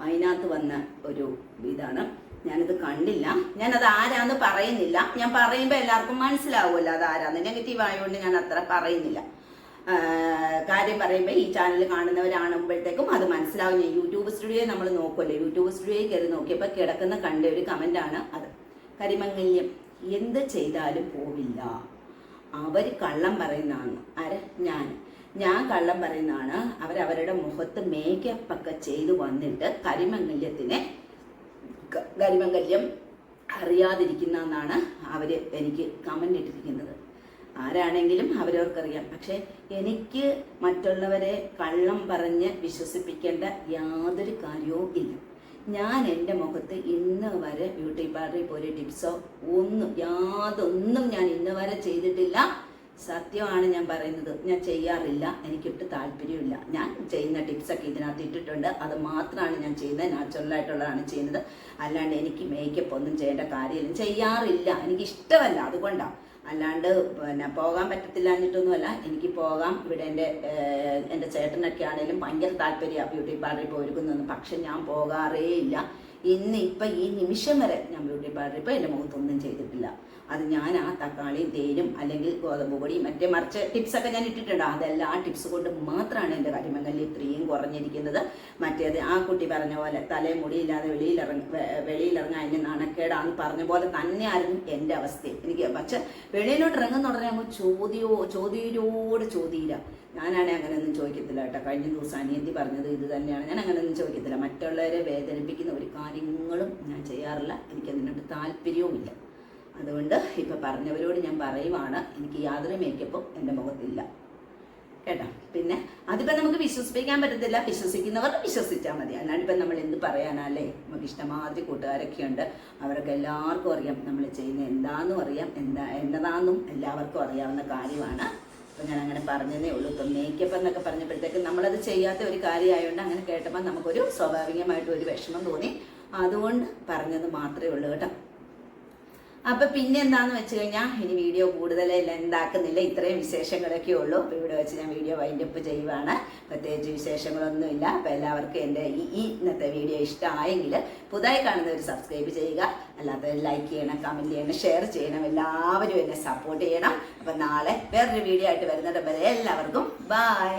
അതിനകത്ത് വന്ന ഒരു ഇതാണ്. ഞാനത് കണ്ടില്ല. ഞാനത് ആരാന്ന് പറയുന്നില്ല. ഞാൻ പറയുമ്പോൾ എല്ലാവർക്കും മനസ്സിലാവുമല്ലോ അത് ആരാന്ന്. നെഗറ്റീവ് ആയതുകൊണ്ട് ഞാൻ അത്ര പറയുന്നില്ല. കാര്യം പറയുമ്പോൾ ഈ ചാനൽ കാണുന്നവരാണുമ്പോഴത്തേക്കും അത് മനസ്സിലാവും. ഞാൻ യൂട്യൂബ് സ്റ്റുഡിയോ നമ്മൾ നോക്കുമല്ലോ യൂട്യൂബ് സ്റ്റുഡിയോയിൽ കയറി നോക്കിയപ്പോൾ കിടക്കുന്ന കണ്ട ഒരു കമന്റാണ് അത്. കരിമംഗല്യം എന്ത് ചെയ്താലും പോവില്ല. അവർ കള്ളം പറയുന്നതാണ്. ആര് ഞാൻ ഞാൻ കള്ളം പറയുന്നതാണ്. അവരവരുടെ മുഖത്ത് മേക്കപ്പ് ഒക്കെ ചെയ്തു വന്നിട്ട് കരിമംഗല്യത്തിനെ കരിമംഗല്യം അറിയാതിരിക്കുന്ന എന്നാണ് അവർ എനിക്ക് കമന്റ് ഇട്ടിരിക്കുന്നത്. ആരാണെങ്കിലും അവരവർക്കറിയാം. പക്ഷെ എനിക്ക് മറ്റുള്ളവരെ കള്ളം പറഞ്ഞ് വിശ്വസിപ്പിക്കേണ്ട യാതൊരു കാര്യവും ഇല്ല. ഞാൻ എന്റെ മുഖത്ത് ഇന്ന് വരെ ബ്യൂട്ടി പാർലറിൽ പോയ ടിപ്സോ ഒന്നും യാതൊന്നും ഞാൻ ഇന്ന് വരെ ചെയ്തിട്ടില്ല. സത്യമാണ് ഞാൻ പറയുന്നത്. ഞാൻ ചെയ്യാറില്ല. എനിക്കിട്ട് താല്പര്യമില്ല. ഞാൻ ചെയ്യുന്ന ടിപ്സൊക്കെ ഇതിനകത്ത് ഇട്ടിട്ടുണ്ട്. അത് മാത്രമാണ് ഞാൻ ചെയ്യുന്നത്. നാച്ചുറലായിട്ടുള്ളതാണ് ചെയ്യുന്നത്. അല്ലാണ്ട് എനിക്ക് മേക്കപ്പ് ഒന്നും ചെയ്യേണ്ട കാര്യമില്ല. ചെയ്യാറില്ല. എനിക്ക് ഇഷ്ടമല്ല അതുകൊണ്ടാണ് അല്ലാണ്ട് പിന്നെ പോകാൻ പറ്റത്തില്ല എന്നിട്ടൊന്നുമല്ല എനിക്ക് പോകാം. ഇവിടെ എന്റെ എന്റെ ചേട്ടനൊക്കെ ആണെങ്കിലും ഭയങ്കര താല്പര്യമാണ് ബ്യൂട്ടി പാർലറിൽ പോയിരിക്കുന്നു പക്ഷെ ഞാൻ പോകാറേ ഇല്ല ഇന്ന് ഇപ്പം ഈ നിമിഷം വരെ ഞാൻ ബ്യൂട്ടി പാർലറിൽ ഇപ്പോൾ എന്റെ മുഖത്തൊന്നും ചെയ്തിട്ടില്ല. അത് ഞാൻ ആ തക്കാളിയും തേനും അല്ലെങ്കിൽ ഗോതമ്പ് പൊടിയും മറ്റേ മറിച്ച് ടിപ്സൊക്കെ ഞാൻ ഇട്ടിട്ടുണ്ട്. അതെല്ലാം ആ ടിപ്സ് കൊണ്ട് മാത്രമാണ് എന്റെ കരിമങ്കല്ല് ഇത്രയും കുറഞ്ഞിരിക്കുന്നത്. മറ്റേത് ആ കുട്ടി പറഞ്ഞ പോലെ തലേ മുടിയില്ലാതെ വെളിയിലിറങ്ങ വെളിയിലിറങ്ങാൻ അതിന് നാണക്കേടാന്ന് പറഞ്ഞ പോലെ തന്നെയായിരുന്നു എന്റെ അവസ്ഥയും എനിക്ക് പക്ഷെ വെളിയിലോട്ട് ഇറങ്ങുന്ന ഉടനെ അങ്ങ് ചോദ്യോ ചോദ്യരോട് ചോദ്യയില്ല ഞാനാണെങ്കിൽ അങ്ങനെയൊന്നും ചോദിക്കത്തില്ല കേട്ടോ. കഴിഞ്ഞ ദിവസം അനിയത്തി പറഞ്ഞത് ഇത് തന്നെയാണ്. ഞാൻ അങ്ങനെയൊന്നും ചോദിക്കത്തില്ല. മറ്റുള്ളവരെ വേദനിപ്പിക്കുന്ന ഒരു കാര്യങ്ങളും ഞാൻ ചെയ്യാറില്ല. എനിക്കതിനോട് താല്പര്യവുമില്ല. അതുകൊണ്ട് ഇപ്പം പറഞ്ഞവരോട് ഞാൻ പറയുവാണ് എനിക്ക് യാതൊരു മേക്കപ്പും എന്റെ മുഖത്തില്ല. കേട്ടോ? പിന്നെ അതിപ്പോൾ നമുക്ക് വിശ്വസിപ്പിക്കാൻ പറ്റത്തില്ല. വിശ്വസിക്കുന്നവർ വിശ്വസിച്ചാൽ മതി. അല്ലാണ്ട് ഇപ്പം നമ്മൾ എന്ത് പറയാനല്ലേ നമുക്ക് ഇഷ്ടമാതിരി കൂട്ടുകാരൊക്കെ ഉണ്ട്. അവർക്ക് എല്ലാവർക്കും അറിയാം നമ്മൾ ചെയ്യുന്ന എന്താണെന്നും അറിയാം. എന്താ എന്നതാണെന്നും എല്ലാവർക്കും അറിയാവുന്ന കാര്യമാണ്. അപ്പം ഞാൻ അങ്ങനെ പറഞ്ഞതേ ഉള്ളൂ. ഇപ്പം മേക്കപ്പ് എന്നൊക്കെ പറഞ്ഞപ്പോഴത്തേക്ക് നമ്മളത് ചെയ്യാത്ത ഒരു കാര്യമായതുകൊണ്ട് അങ്ങനെ കേട്ടപ്പോൾ നമുക്കൊരു സ്വാഭാവികമായിട്ട് ഒരു വിഷമം തോന്നി. അതുകൊണ്ട് പറഞ്ഞത് മാത്രമേ ഉള്ളൂ കേട്ടോ. അപ്പൊ പിന്നെ എന്താന്ന് വെച്ച് കഴിഞ്ഞാൽ ഇനി വീഡിയോ കൂടുതൽ എന്താക്കുന്നില്ല ഇത്രയും വിശേഷങ്ങളൊക്കെ ഉള്ളൂ. അപ്പൊ ഇവിടെ വെച്ച് ഞാൻ വീഡിയോ വൈൻഡ് അപ്പ് ചെയ്യുവാണ്. പ്രത്യേകിച്ച് വിശേഷങ്ങളൊന്നുമില്ല. അപ്പൊ എല്ലാവർക്കും എന്റെ ഈ ഇന്നത്തെ വീഡിയോ ഇഷ്ടമായെങ്കിൽ പുതുതായി കാണുന്നവർ സബ്സ്ക്രൈബ് ചെയ്യുക. അല്ലാത്തവർ ലൈക്ക് ചെയ്യണം കമന്റ് ചെയ്യണം ഷെയർ ചെയ്യണം. എല്ലാവരും എന്നെ സപ്പോർട്ട് ചെയ്യണം. അപ്പൊ നാളെ വേറൊരു വീഡിയോ ആയിട്ട് വരുന്നിടം വരെ എല്ലാവർക്കും ബൈ